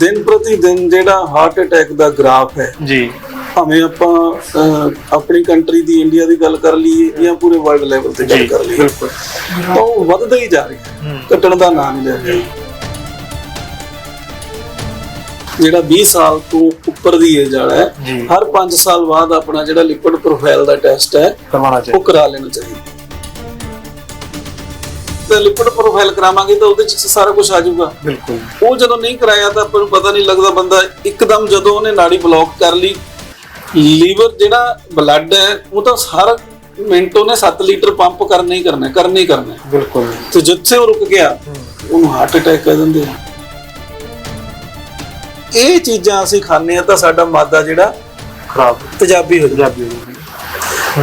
ਦਿਨ ਪ੍ਰਤੀ ਦਿਨ ਜਿਹੜਾ ਹਾਰਟ ਅਟੈਕ ਦਾ ਗ੍ਰਾਫ ਹੈ ਜੀ। ਭਾਵੇਂ ਆਪਾਂ ਆਪਣੀ ਕੰਟਰੀ ਦੀ ਇੰਡੀਆ ਦੀ ਗੱਲ ਕਰ ਲਈਏ ਜਾਂ ਪੂਰੇ ਵਰਲਡ ਲੈਵਲ ਤੇ ਗੱਲ ਕਰ ਲਈਏ ਬਿਲਕੁਲ। ਤਾਂ ਉਹ ਵੱਧਦਾ ਹੀ ਜਾ ਰਿਹਾ। ਘਟਣ ਦਾ ਨਾਂ ਨਹੀਂ ਲੈ ਰਿਹਾ। ਜਿਹੜਾ 20 ਸਾਲ ਤੋਂ ਉੱਪਰ ਦੀ ਏਜ ਵਾਲਾ ਹੈ ਹਰ 5 ਸਾਲ ਬਾਅਦ ਆਪਣਾ ਜਿਹੜਾ ਲਿਪਿਡ ਪ੍ਰੋਫਾਈਲ ਦਾ ਟੈਸਟ ਹੈ ਕਰਵਾਉਣਾ ਉਹ ਕਰਾ ਲੈਣਾ ਚਾਹੀਦਾ। ਤੇ ਲਿਪਿਡ ਪ੍ਰੋਫਾਈਲ ਕਰਾਵਾਂਗੇ ਤਾਂ ਉਹਦੇ ਚ ਸਾਰਾ ਕੁਝ ਆ ਜਾਊਗਾ। ਬਿਲਕੁਲ। ਉਹ ਜਦੋਂ ਨਹੀਂ ਕਰਾਇਆ ਤਾਂ ਆਪਾਂ ਨੂੰ ਪਤਾ ਨਹੀਂ ਲੱਗਦਾ ਬੰਦਾ ਇੱਕਦਮ ਜਦੋਂ ਉਹਨੇ ਨਾੜੀ ਬਲੌਕ ਕਰ ਲਈ ਲੀਵਰ ਜਿਹੜਾ ਬਲੱਡ ਹੈ ਉਹ ਤਾਂ ਹਰ ਮਿੰਟ ਉਹਨੇ 7 ਲੀਟਰ ਪੰਪ ਕਰਨਾ ਹੀ ਕਰਨਾ ਕਰਨਾ ਹੀ ਕਰਨਾ। ਬਿਲਕੁਲ। ਤੇ ਜਿੱਥੇ ਉਹ ਰੁਕ ਗਿਆ ਉਹਨੂੰ ਹਾਰਟ ਅਟੈਕ ਕਹਿ ਦਿੰਦੇ ਆ। ਇਹ ਚੀਜ਼ਾਂ ਅਸੀਂ ਖਾਂਦੇ ਆ ਤਾਂ ਸਾਡਾ ਮਾਦਾ ਜਿਹੜਾ ਖਰਾਬ ਤੇਜ਼ਾਬੀ ਹੋ ਜਾਂਦਾ। ਪੰਜਾਬੀ ਹੋ ਗਈ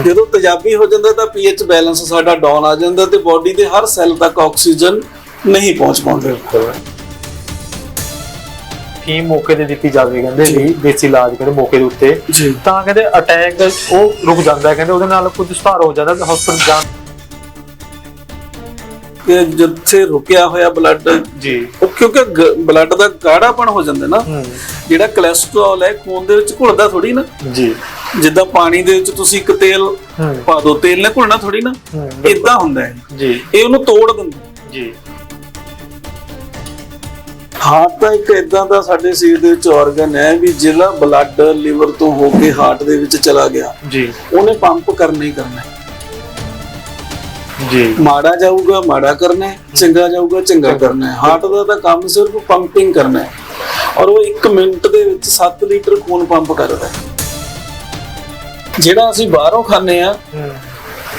ਜਦੋਂ ਤੇਜ਼ਾਬੀ ਹੋ ਜਾਂਦਾ ਤਾਂ ਪੀਐਚ ਬੈਲੈਂਸ ਸਾਡਾ ਡਾਊਨ ਆ ਜਾਂਦਾ ਤੇ ਬਾਡੀ ਦੇ ਹਰ ਸੈੱਲ ਤੱਕ ਆਕਸੀਜਨ ਨਹੀਂ ਪਹੁੰਚ ਪਾਉਂਦਾ। ਕੀ ਮੌਕੇ ਤੇ ਦਿੱਤੀ ਜਾਵੇ ਕਹਿੰਦੇ ਵੀ ਦੇਸੀ ਇਲਾਜ ਕਹਿੰਦੇ ਮੌਕੇ ਦੇ ਉੱਤੇ। ਤਾਂ ਕਹਿੰਦੇ ਅਟੈਕ ਉਹ ਰੁਕ ਜਾਂਦਾ ਕਹਿੰਦੇ ਉਹਦੇ ਨਾਲ ਕੁਝ ਸੁਧਾਰ ਹੋ ਜਾਂਦਾ ਹਸਪਤਾਲ ਜਾਣ ਕਿ ਜਿੱਥੇ ਰੁਕਿਆ ਹੋਇਆ ਬਲੱਡ ਜੀ। ਉਹ ਕਿਉਂਕਿ ਬਲੱਡ ਦਾ ਗਾੜਾਪਣ ਹੋ ਜਾਂਦਾ ਨਾ। ਜਿਹੜਾ ਕੋਲੇਸਟ੍ਰੋਲ ਹੈ ਖੂਨ ਦੇ ਵਿੱਚ ਘੁਲਦਾ ਥੋੜੀ ਨਾ। ਜੀ। ਜਿੱਦਾਂ ਪਾਣੀ ਦੇ ਵਿੱਚ ਤੁਸੀਂ ਇੱਕ ਤੇਲ ਪਾ ਦੋ ਤੇਲ ਨੇ ਘੁਲਣਾ ਥੋੜੀ ਨਾ। ਇਦਾਂ ਹੁੰਦਾ ਹੈ। ਜੀ। ਇਹ ਉਹਨੂੰ ਤੋੜ ਦਿੰਦਾ ਜੀ। ਹਾਰਟ ਤਾਂ ਇੱਕ ਇਦਾਂ ਦਾ ਸਾਡੇ ਸਰੀਰ ਦੇ ਵਿੱਚ ਆਰਗਨ ਹੈ ਵੀ ਜਿਹੜਾ ਬਲੱਡ ਲਿਵਰ ਤੋਂ ਹੋ ਕੇ ਹਾਰਟ ਦੇ ਵਿੱਚ ਚਲਾ ਗਿਆ। ਜੀ। ਉਹਨੇ ਪੰਪ ਕਰਨਾ ਹੀ ਕਰਨਾ ਹੈ। ਜੀ। ਮਾੜਾ ਜਾਊਗਾ ਮਾੜਾ ਕਰਨਾ ਹੈ ਚੰਗਾ ਜਾਊਗਾ ਚੰਗਾ ਕਰਨਾ ਹੈ। ਹਾਰਟ ਦਾ ਤਾਂ ਕੰਮ ਸਿਰਫ ਪੰਪਿੰਗ ਕਰਨਾ ਹੈ। ਔਰ ਉਹ 1 ਮਿੰਟ ਦੇ ਵਿੱਚ 7 ਲੀਟਰ ਖੂਨ ਪੰਪ ਕਰਦਾ ਹੈ। ਜਿਹੜਾ ਅਸੀਂ ਬਾਹਰੋਂ ਖਾਂਦੇ ਆ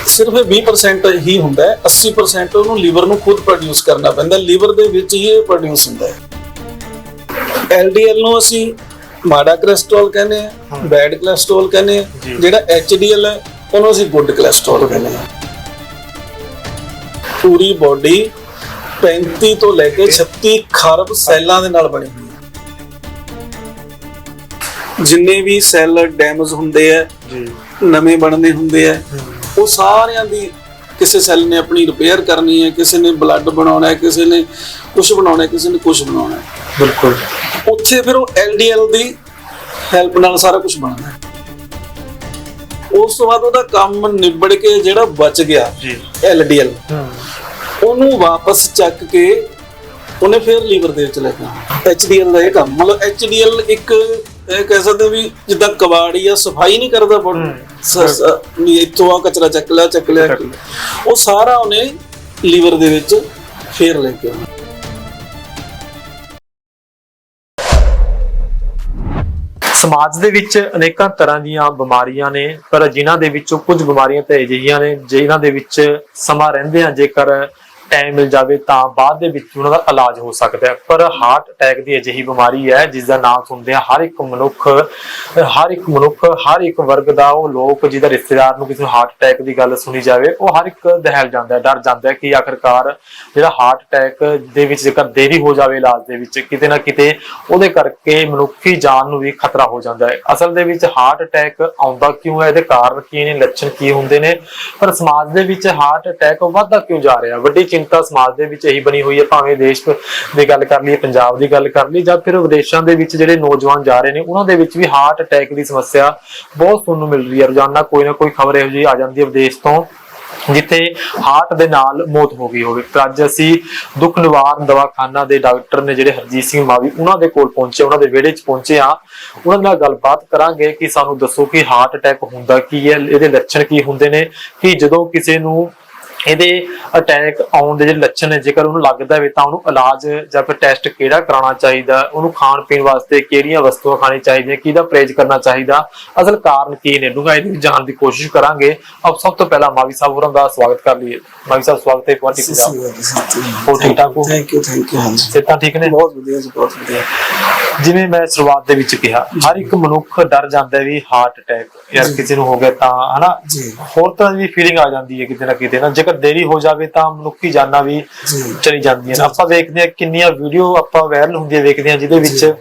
ਸਿਰਫ ਇਹ 20% ਹੀ ਹੁੰਦਾ ਹੈ 80% ਉਹਨੂੰ ਲੀਵਰ ਨੂੰ ਖੁਦ ਪ੍ਰੋਡਿਊਸ ਕਰਨਾ ਪੈਂਦਾ ਲੀਵਰ ਦੇ ਵਿੱਚ ਹੀ ਇਹ ਪ੍ਰੋਡਿਊਸ ਹੁੰਦਾ ਹੈ। LDL ਨੂੰ ਅਸੀਂ ਮਾੜਾ ਕੋਲੇਸਟ੍ਰੋਲ ਕਹਿੰਦੇ ਆ ਬੈਡ ਕੋਲੇਸਟ੍ਰੋਲ ਕਹਿੰਦੇ ਆ। ਜਿਹੜਾ HDL ਹੈ ਉਹਨੂੰ ਅਸੀਂ ਗੁੱਡ ਕੋਲੇਸਟ੍ਰੋਲ ਕਹਿੰਦੇ ਆ ਪੂਰੀ ਬਾਡੀ 35 ਤੋਂ ਲੈ ਕੇ 36 ਖਰਬ ਸੈੱਲਾਂ ਦੇ ਨਾਲ ਬਣੀ ਹੋਈ ਹੈ। ਜਿੰਨੇ ਵੀ ਸੈੱਲ ਡੈਮੇਜ ਹੁੰਦੇ ਆ ਜੀ। ਨਵੇਂ ਬਣਨੇ ਹੁੰਦੇ ਆ ਉਹ ਸਾਰਿਆਂ ਦੀ ਕਿਸੇ ਸੈੱਲ ਨੇ ਆਪਣੀ ਰਿਪੇਅਰ ਕਰਨੀ ਹੈ ਕਿਸੇ ਨੇ ਬਲੱਡ ਬਣਾਉਣਾ ਹੈ ਕਿਸੇ ਨੇ ਕੁਝ ਬਣਾਉਣਾ ਹੈ ਕਿਸੇ ਨੇ ਕੁਝ ਬਣਾਉਣਾ ਹੈ। ਬਿਲਕੁਲ। ਉੱਥੇ ਫਿਰ ਉਹ LDL ਦੀ ਹੈਲਪ ਨਾਲ ਸਾਰਾ ਕੁਝ ਬਣਦਾ ਹੈ। ਉਸ ਤੋਂ ਬਾਅਦ ਉਹਦਾ ਕੰਮ ਨਿਬੜ ਕੇ ਜਿਹੜਾ ਬਚ ਗਿਆ ਜੀ। ਹੂੰ। ਉਹਨੂੰ ਵਾਪਸ ਚੱਕ ਕੇ ਉਹਨੇ ਫਿਰ ਲੀਵਰ ਦੇ ਵਿੱਚ ਲੈ ਕੇ ਆਉਣਾ HDL ਦਾ ਇਹ ਕੰਮ। ਮਤਲਬ HDL ਇੱਕ ਇਹ ਕਹਿ ਸਕਦੇ ਵੀ ਜਿੱਦਾਂ ਕਬਾੜੀ ਆ ਸਫ਼ਾਈ ਨਹੀਂ ਕਰਦਾ ਬੋਡੀ ਇੱਥੋਂ ਆ ਕਚਰਾ ਚੱਕ ਲਿਆ। ਚੱਕ ਲਿਆ। ਉਹ ਸਾਰਾ ਉਹਨੇ ਲੀਵਰ ਦੇ ਵਿੱਚ ਫੇਰ ਲੈ ਕੇ ਆਉਣਾ। ਸਮਾਜ ਦੇ ਵਿੱਚ ਅਨੇਕਾਂ ਤਰ੍ਹਾਂ ਦੀਆਂ ਬਿਮਾਰੀਆਂ ਨੇ, ਪਰ ਜਿਨ੍ਹਾਂ ਦੇ ਵਿੱਚੋਂ ਕੁਝ ਬਿਮਾਰੀਆਂ ਤਾਂ ਅਜਿਹੀਆਂ ਨੇ ਜਿਨ੍ਹਾਂ ਦੇ ਵਿੱਚ ਸਮਾਂ ਰਹਿੰਦੇ ਆ, ਜੇਕਰ ਟਾਈਮ ਮਿਲ ਜਾਵੇ ਤਾਂ ਬਾਅਦ ਦੇ ਵਿੱਚ ਉਹਨਾਂ ਦਾ ਇਲਾਜ ਹੋ ਸਕਦਾ ਹੈ। ਪਰ ਹਾਰਟ ਅਟੈਕ ਦੀ ਅਜਿਹੀ ਬਿਮਾਰੀ ਹੈ ਜਿਸ ਦਾ ਨਾਮ ਸੁਣਦੇ ਆ ਹਰ ਇੱਕ ਮਨੁੱਖ, ਹਰ ਇੱਕ ਮਨੁੱਖ, ਹਰ ਇੱਕ ਵਰਗ ਦਾ ਉਹ ਲੋਕ ਜਿਹਦਾ ਰਿਸ਼ਤੇਦਾਰ ਨੂੰ ਕਿਸੇ ਨੂੰ ਹਾਰਟ ਅਟੈਕ ਦੀ ਗੱਲ ਸੁਣੀ ਜਾਵੇ, ਉਹ ਹਰ ਇੱਕ ਦਹਿਲ ਜਾਂਦਾ ਹੈ, ਡਰ ਜਾਂਦਾ ਹੈ ਕਿ ਆਖਰਕਾਰ ਜਿਹੜਾ ਹਾਰਟ ਅਟੈਕ ਦੇ ਵਿੱਚ ਜੇਕਰ ਦੇਰੀ ਹੋ ਜਾਵੇ ਇਲਾਜ ਦੇ ਵਿੱਚ, ਕਿਤੇ ਨਾ ਕਿਤੇ ਉਹਦੇ ਕਰਕੇ ਮਨੁੱਖੀ ਜਾਨ ਨੂੰ ਵੀ ਖਤਰਾ ਹੋ ਜਾਂਦਾ ਹੈ। ਅਸਲ ਦੇ ਵਿੱਚ ਹਾਰਟ ਅਟੈਕ ਆਉਂਦਾ ਕਿਉਂ ਹੈ? ਇਹਦੇ ਕਾਰਨ ਕੀ ਨੇ? ਲੱਛਣ ਕੀ ਹੁੰਦੇ ਨੇ? ਪਰ ਸਮਾਜ ਦੇ ਵਿੱਚ ਹਾਰਟ ਅਟੈਕ ਵੱਧਦਾ ਕਿਉਂ ਜਾ ਰਿਹਾ? ਵੱਡੀ ਚਿੰਤਾ ਸਮਾਜ ਦੇ ਵਿੱਚ ਇਹੀ ਬਣੀ ਹੋਈ ਹੈ, ਭਾਵੇਂ ਦੇਸ਼ ਦੀ ਗੱਲ ਕਰ ਲਈਏ, ਪੰਜਾਬ ਦੀ ਗੱਲ ਕਰ ਲਈ ਜਾਂ ਫਿਰ ਵਿਦੇਸ਼ਾਂ ਦੇ ਵਿੱਚ ਜਿਹੜੇ ਨੌਜਵਾਨ ਜਾ ਰਹੇ ਨੇ, ਉਹਨਾਂ ਦੇ ਵਿੱਚ ਵੀ ਹਾਰਟ ਅਟੈਕ ਦੀ ਸਮੱਸਿਆ ਬਹੁਤ ਸੁਣਨ ਨੂੰ ਮਿਲ ਰਹੀ ਹੈ। ਰੋਜ਼ਾਨਾ ਕੋਈ ਨਾ ਕੋਈ ਖਬਰ ਇਹੋ ਜਿਹੀ ਆ ਜਾਂਦੀ ਹੈ ਵਿਦੇਸ਼ ਤੋਂ, ਜਿੱਥੇ ਹਾਰਟ ਦੇ ਨਾਲ ਮੌਤ ਹੋ ਗਈ ਹੋਵੇ। ਤਾਂ ਅੱਜ ਅਸੀਂ ਦੁੱਖ ਨਿਵਾਰਨ ਦਵਾਖਾਨਾ ਦੇ ਡਾਕਟਰ ਨੇ ਜਿਹੜੇ ਹਰਜੀਤ ਸਿੰਘ ਮਾਵੀ ਉਹਨਾਂ ਦੇ ਕੋਲ ਪਹੁੰਚੇ, ਉਹਨਾਂ ਦੇ ਵਿਹੜੇ 'ਚ ਪਹੁੰਚੇ ਆ ਉਹਨਾਂ ਨਾਲ ਗੱਲਬਾਤ ਕਰਾਂਗੇ ਕਿ ਸਾਨੂੰ ਦੱਸੋ ਕਿ ਹਾਰਟ ਅਟੈਕ ਹੁੰਦਾ ਕੀ ਹੈ, ਇਹਦੇ ਲੱਛਣ ਕੀ ਹੁੰਦੇ ਨੇ, ਕਿ ਜਦੋਂ ਕਿਸੇ ਨੂੰ ਇਹਦੇ ਅਟੈਕ ਆਉਣ ਦੇ ਜਿਹੜੇ ਲੱਛਣ ਨੇ ਜੇਕਰ ਉਹਨੂੰ ਲੱਗਦਾ ਹੋਵੇ ਤਾਂ ਉਹਨੂੰ ਇਲਾਜ ਜਾਂ ਫਿਰ ਟੈਸਟ ਕਿਹੜਾ ਕਰਾਉਣਾ ਚਾਹੀਦਾ ਉਹਨੂੰ ਖਾਣ ਪੀਣ ਵਾਸਤੇ ਕਿਹੜੀਆਂ ਵਸਤੂਆਂ ਖਾਣੀ ਚਾਹੀਦੀਆਂ ਕਿਹਦਾ ਪਰਹੇਜ਼ ਕਰਨਾ ਚਾਹੀਦਾ ਅਸਲ ਕਾਰਨ ਕੀ ਨੇ? ਡੂੰਘਾਈ ਦੇ ਜਾਣਨ ਦੀ ਕੋਸ਼ਿਸ਼ ਕਰਾਂਗੇ। ਆਪ ਸਭ ਤੋਂ ਪਹਿਲਾਂ ਮਾਵੀ ਸਾਹਿਬ ਹੋਰਾਂ ਦਾ ਸਵਾਗਤ ਕਰ ਲਈਏ। ਮਾਵੀ ਸਾਹਿਬ ਸਵਾਗਤ ਹੈ ਤੁਹਾਡੀ ਪੰਜਾਬ ਠੀਕ ਠਾਕ? ਹੋ? ਥੈਂਕ ਯੂ ਥੈਂਕ ਯੂ ਹਾਂਜੀ। ਸਿਹਤਾਂ ਠੀਕ ਨੇ? ਬਹੁਤ ਵਧੀਆ ਜੀ ਬਹੁਤ ਵਧੀਆ। ਜਿਵੇਂ ਮੈਂ ਸ਼ੁਰੂਆਤ ਦੇ ਵਿੱਚ ਕਿਹਾ ਹਰ ਇੱਕ ਮਨੁੱਖ ਡਰ ਜਾਂਦਾ ਵੀ ਹਾਰਟ ਅਟੈਕ ਯਾਰ ਕਿਸੇ ਨੂੰ ਹੋ ਗਿਆ ਤਾਂ ਹਨਾ? ਜੀ। ਹੋਰ ਤਰ੍ਹਾਂ ਦੀ ਫੀਲਿੰਗ ਆ ਜਾਂਦੀ ਹੈ ਕਿਤੇ ਨਾ ਕਿਤੇ ਨਾ ਜੇਕਰ ਦੇਰੀ ਹੋ ਜਾਵੇ ਤਾਂ ਮਨੁੱਖੀ ਜਾਨਾਂ ਵੀ ਚਲੀ ਜਾਂਦੀਆਂ ਨੇ। ਆਪਾਂ ਵੇਖਦੇ ਹਾਂ ਕਿੰਨੀਆਂ ਵੀਡੀਓ ਆਪਾਂ ਵਾਇਰਲ ਹੁੰਦੀਆਂ ਵੇਖਦੇ ਹਾਂ ਜਿਹਦੇ ਵਿੱਚ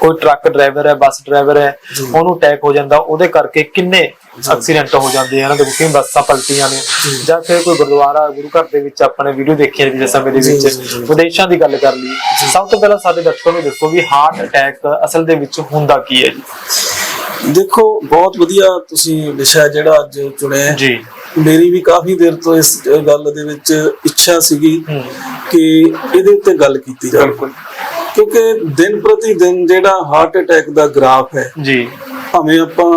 ਕੋਈ ਟਰੱਕ ਡਰਾਈਵਰ ਹੈ ਬੱਸ ਡਰਾਈਵਰ ਹੈ। ਉਹਨੂੰ ਅਟੈਕ ਹੋ ਜਾਂਦਾ ਉਹਦੇ ਕਰਕੇ ਕਿੰਨੇ ਐਕਸੀਡੈਂਟ ਹੋ ਜਾਂਦੇ ਆ ਨਾ ਦੇਖੋ ਕਿੰਨੀ ਬੱਸਾਂ ਪਲਟੀਆਂ ਨੇ। ਜਾਂ। ਫਿਰ ਕੋਈ ਗੁਰਦੁਆਰਾ ਗੁਰੂ ਘਰ ਦੇ ਵਿੱਚ ਆਪਾਂ ਨੇ ਵੀਡੀਓ ਦੇਖੀ ਹੈ ਪਿਛਲੇ ਸਮੇਂ ਦੇ ਵਿੱਚ। ਵਿਦੇਸ਼ਾਂ ਦੀ ਗੱਲ ਕਰ ਲਈ ਸਭ ਤੋਂ ਪਹਿਲਾਂ ਸਾਡੇ ਦਰਸ਼ਕਾਂ ਨੂੰ ਦੱਸੋ ਵੀ ਹਾਰਟ ਅਟੈਕ ਅਸਲ ਦੇ ਵਿੱਚ ਹੁੰਦਾ ਕੀ ਹੈ ਜੀ? ਦੇਖੋ ਬਹੁਤ ਵਧੀਆ ਤੁਸੀਂ ਵਿਸ਼ਾ ਜਿਹੜਾ ਅੱਜ ਚੁਣਿਆ ਹੈ। ਜੀ। ਮੇਰੀ ਵੀ ਕਾਫੀ ਦੇਰ ਤੋਂ ਇਸ ਗੱਲ ਦੇ ਵਿੱਚ ਇੱਛਾ ਸੀਗੀ ਕਿ ਇਹਦੇ ਉੱਤੇ ਗੱਲ ਕੀਤੀ ਜਾਵੇ। ਬਿਲਕੁਲ। ਕਿਉਂਕਿ ਦਿਨ ਪ੍ਰਤੀ ਦਿਨ ਜਿਹੜਾ ਹਾਰਟ ਅਟੈਕ ਦਾ ਗ੍ਰਾਫ ਹੈ ਜੀ। ਭਾਵੇਂ ਆਪਾਂ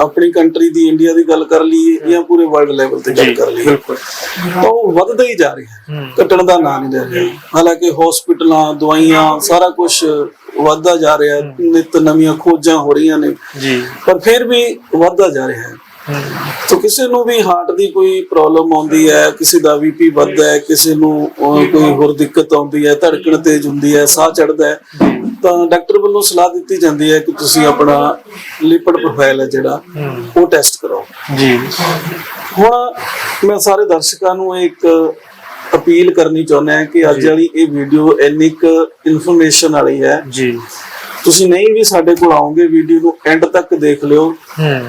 ਆਪਣੀ ਕੰਟਰੀ ਦੀ ਇੰਡੀਆ ਦੀ ਗੱਲ ਕਰ ਲਈਏ ਜਾਂ ਪੂਰੇ ਵਰਲਡ ਲੈਵਲ ਤੇ ਗੱਲ ਕਰ ਲਈਏ ਬਿਲਕੁਲ। ਤਾਂ ਉਹ ਵੱਧਦਾ ਹੀ ਜਾ ਰਿਹਾ ਘਟਣ ਦਾ ਨਾਂ ਨਹੀਂ ਲੈ ਰਿਹਾ। ਹਾਲਾਂਕਿ ਹਸਪੀਟਲਾਂ ਦਵਾਈਆਂ ਸਾਰਾ ਕੁਝ ਵੱਧਦਾ ਜਾ ਰਿਹਾ ਹੈ। ਨਿਤ ਨਵੀਆਂ ਖੋਜਾਂ ਹੋ ਰਹੀਆਂ ਨੇ। ਜੀ। ਪਰ ਫਿਰ ਵੀ ਵੱਧਦਾ ਜਾ ਰਿਹਾ ਹੈ। ਸੋ ਕਿਸੇ ਨੂੰ ਵੀ ਹਾਰਟ ਦੀ ਕੋਈ ਪ੍ਰੋਬਲਮ ਆਉਂਦੀ ਹੈ ਕਿਸੇ ਦਾ ਬੀਪੀ ਵੱਧਦਾ ਹੈ ਕਿਸੇ ਨੂੰ ਕੋਈ ਹੋਰ ਦਿੱਕਤ ਆਉਂਦੀ ਹੈ ਧੜਕਣ ਤੇਜ਼ ਹੁੰਦੀ ਹੈ ਸਾਹ ਚੜਦਾ ਹੈ ਤਾਂ ਡਾਕਟਰ ਵੱਲੋਂ ਸਲਾਹ ਦਿੱਤੀ ਜਾਂਦੀ ਹੈ ਕਿ ਤੁਸੀਂ ਆਪਣਾ ਲਿਪਿਡ ਪ੍ਰੋਫਾਈਲ ਹੈ ਜਿਹੜਾ ਉਹ ਟੈਸਟ ਕਰਾਓ ਜੀ। ਹੁਣ ਮੈਂ ਸਾਰੇ ਦਰਸ਼ਕਾਂ ਨੂੰ ਇੱਕ ਅਪੀਲ ਕਰਨੀ ਚਾਹੁੰਦਾ ਹਾਂ ਕਿ ਅੱਜ ਵਾਲੀ ਇਹ ਵੀਡੀਓ ਇੰਨੀ ਕੁ ਇਨਫੋਰਮੇਸ਼ਨ ਵਾਲੀ ਹੈ। ਜੀ। ਤੁਸੀਂ ਨਹੀਂ ਵੀ ਸਾਡੇ ਕੋਲ ਆਓਗੇ ਵੀਡੀਓ ਨੂੰ ਐਂਡ ਤੱਕ ਦੇਖ ਲਿਓ।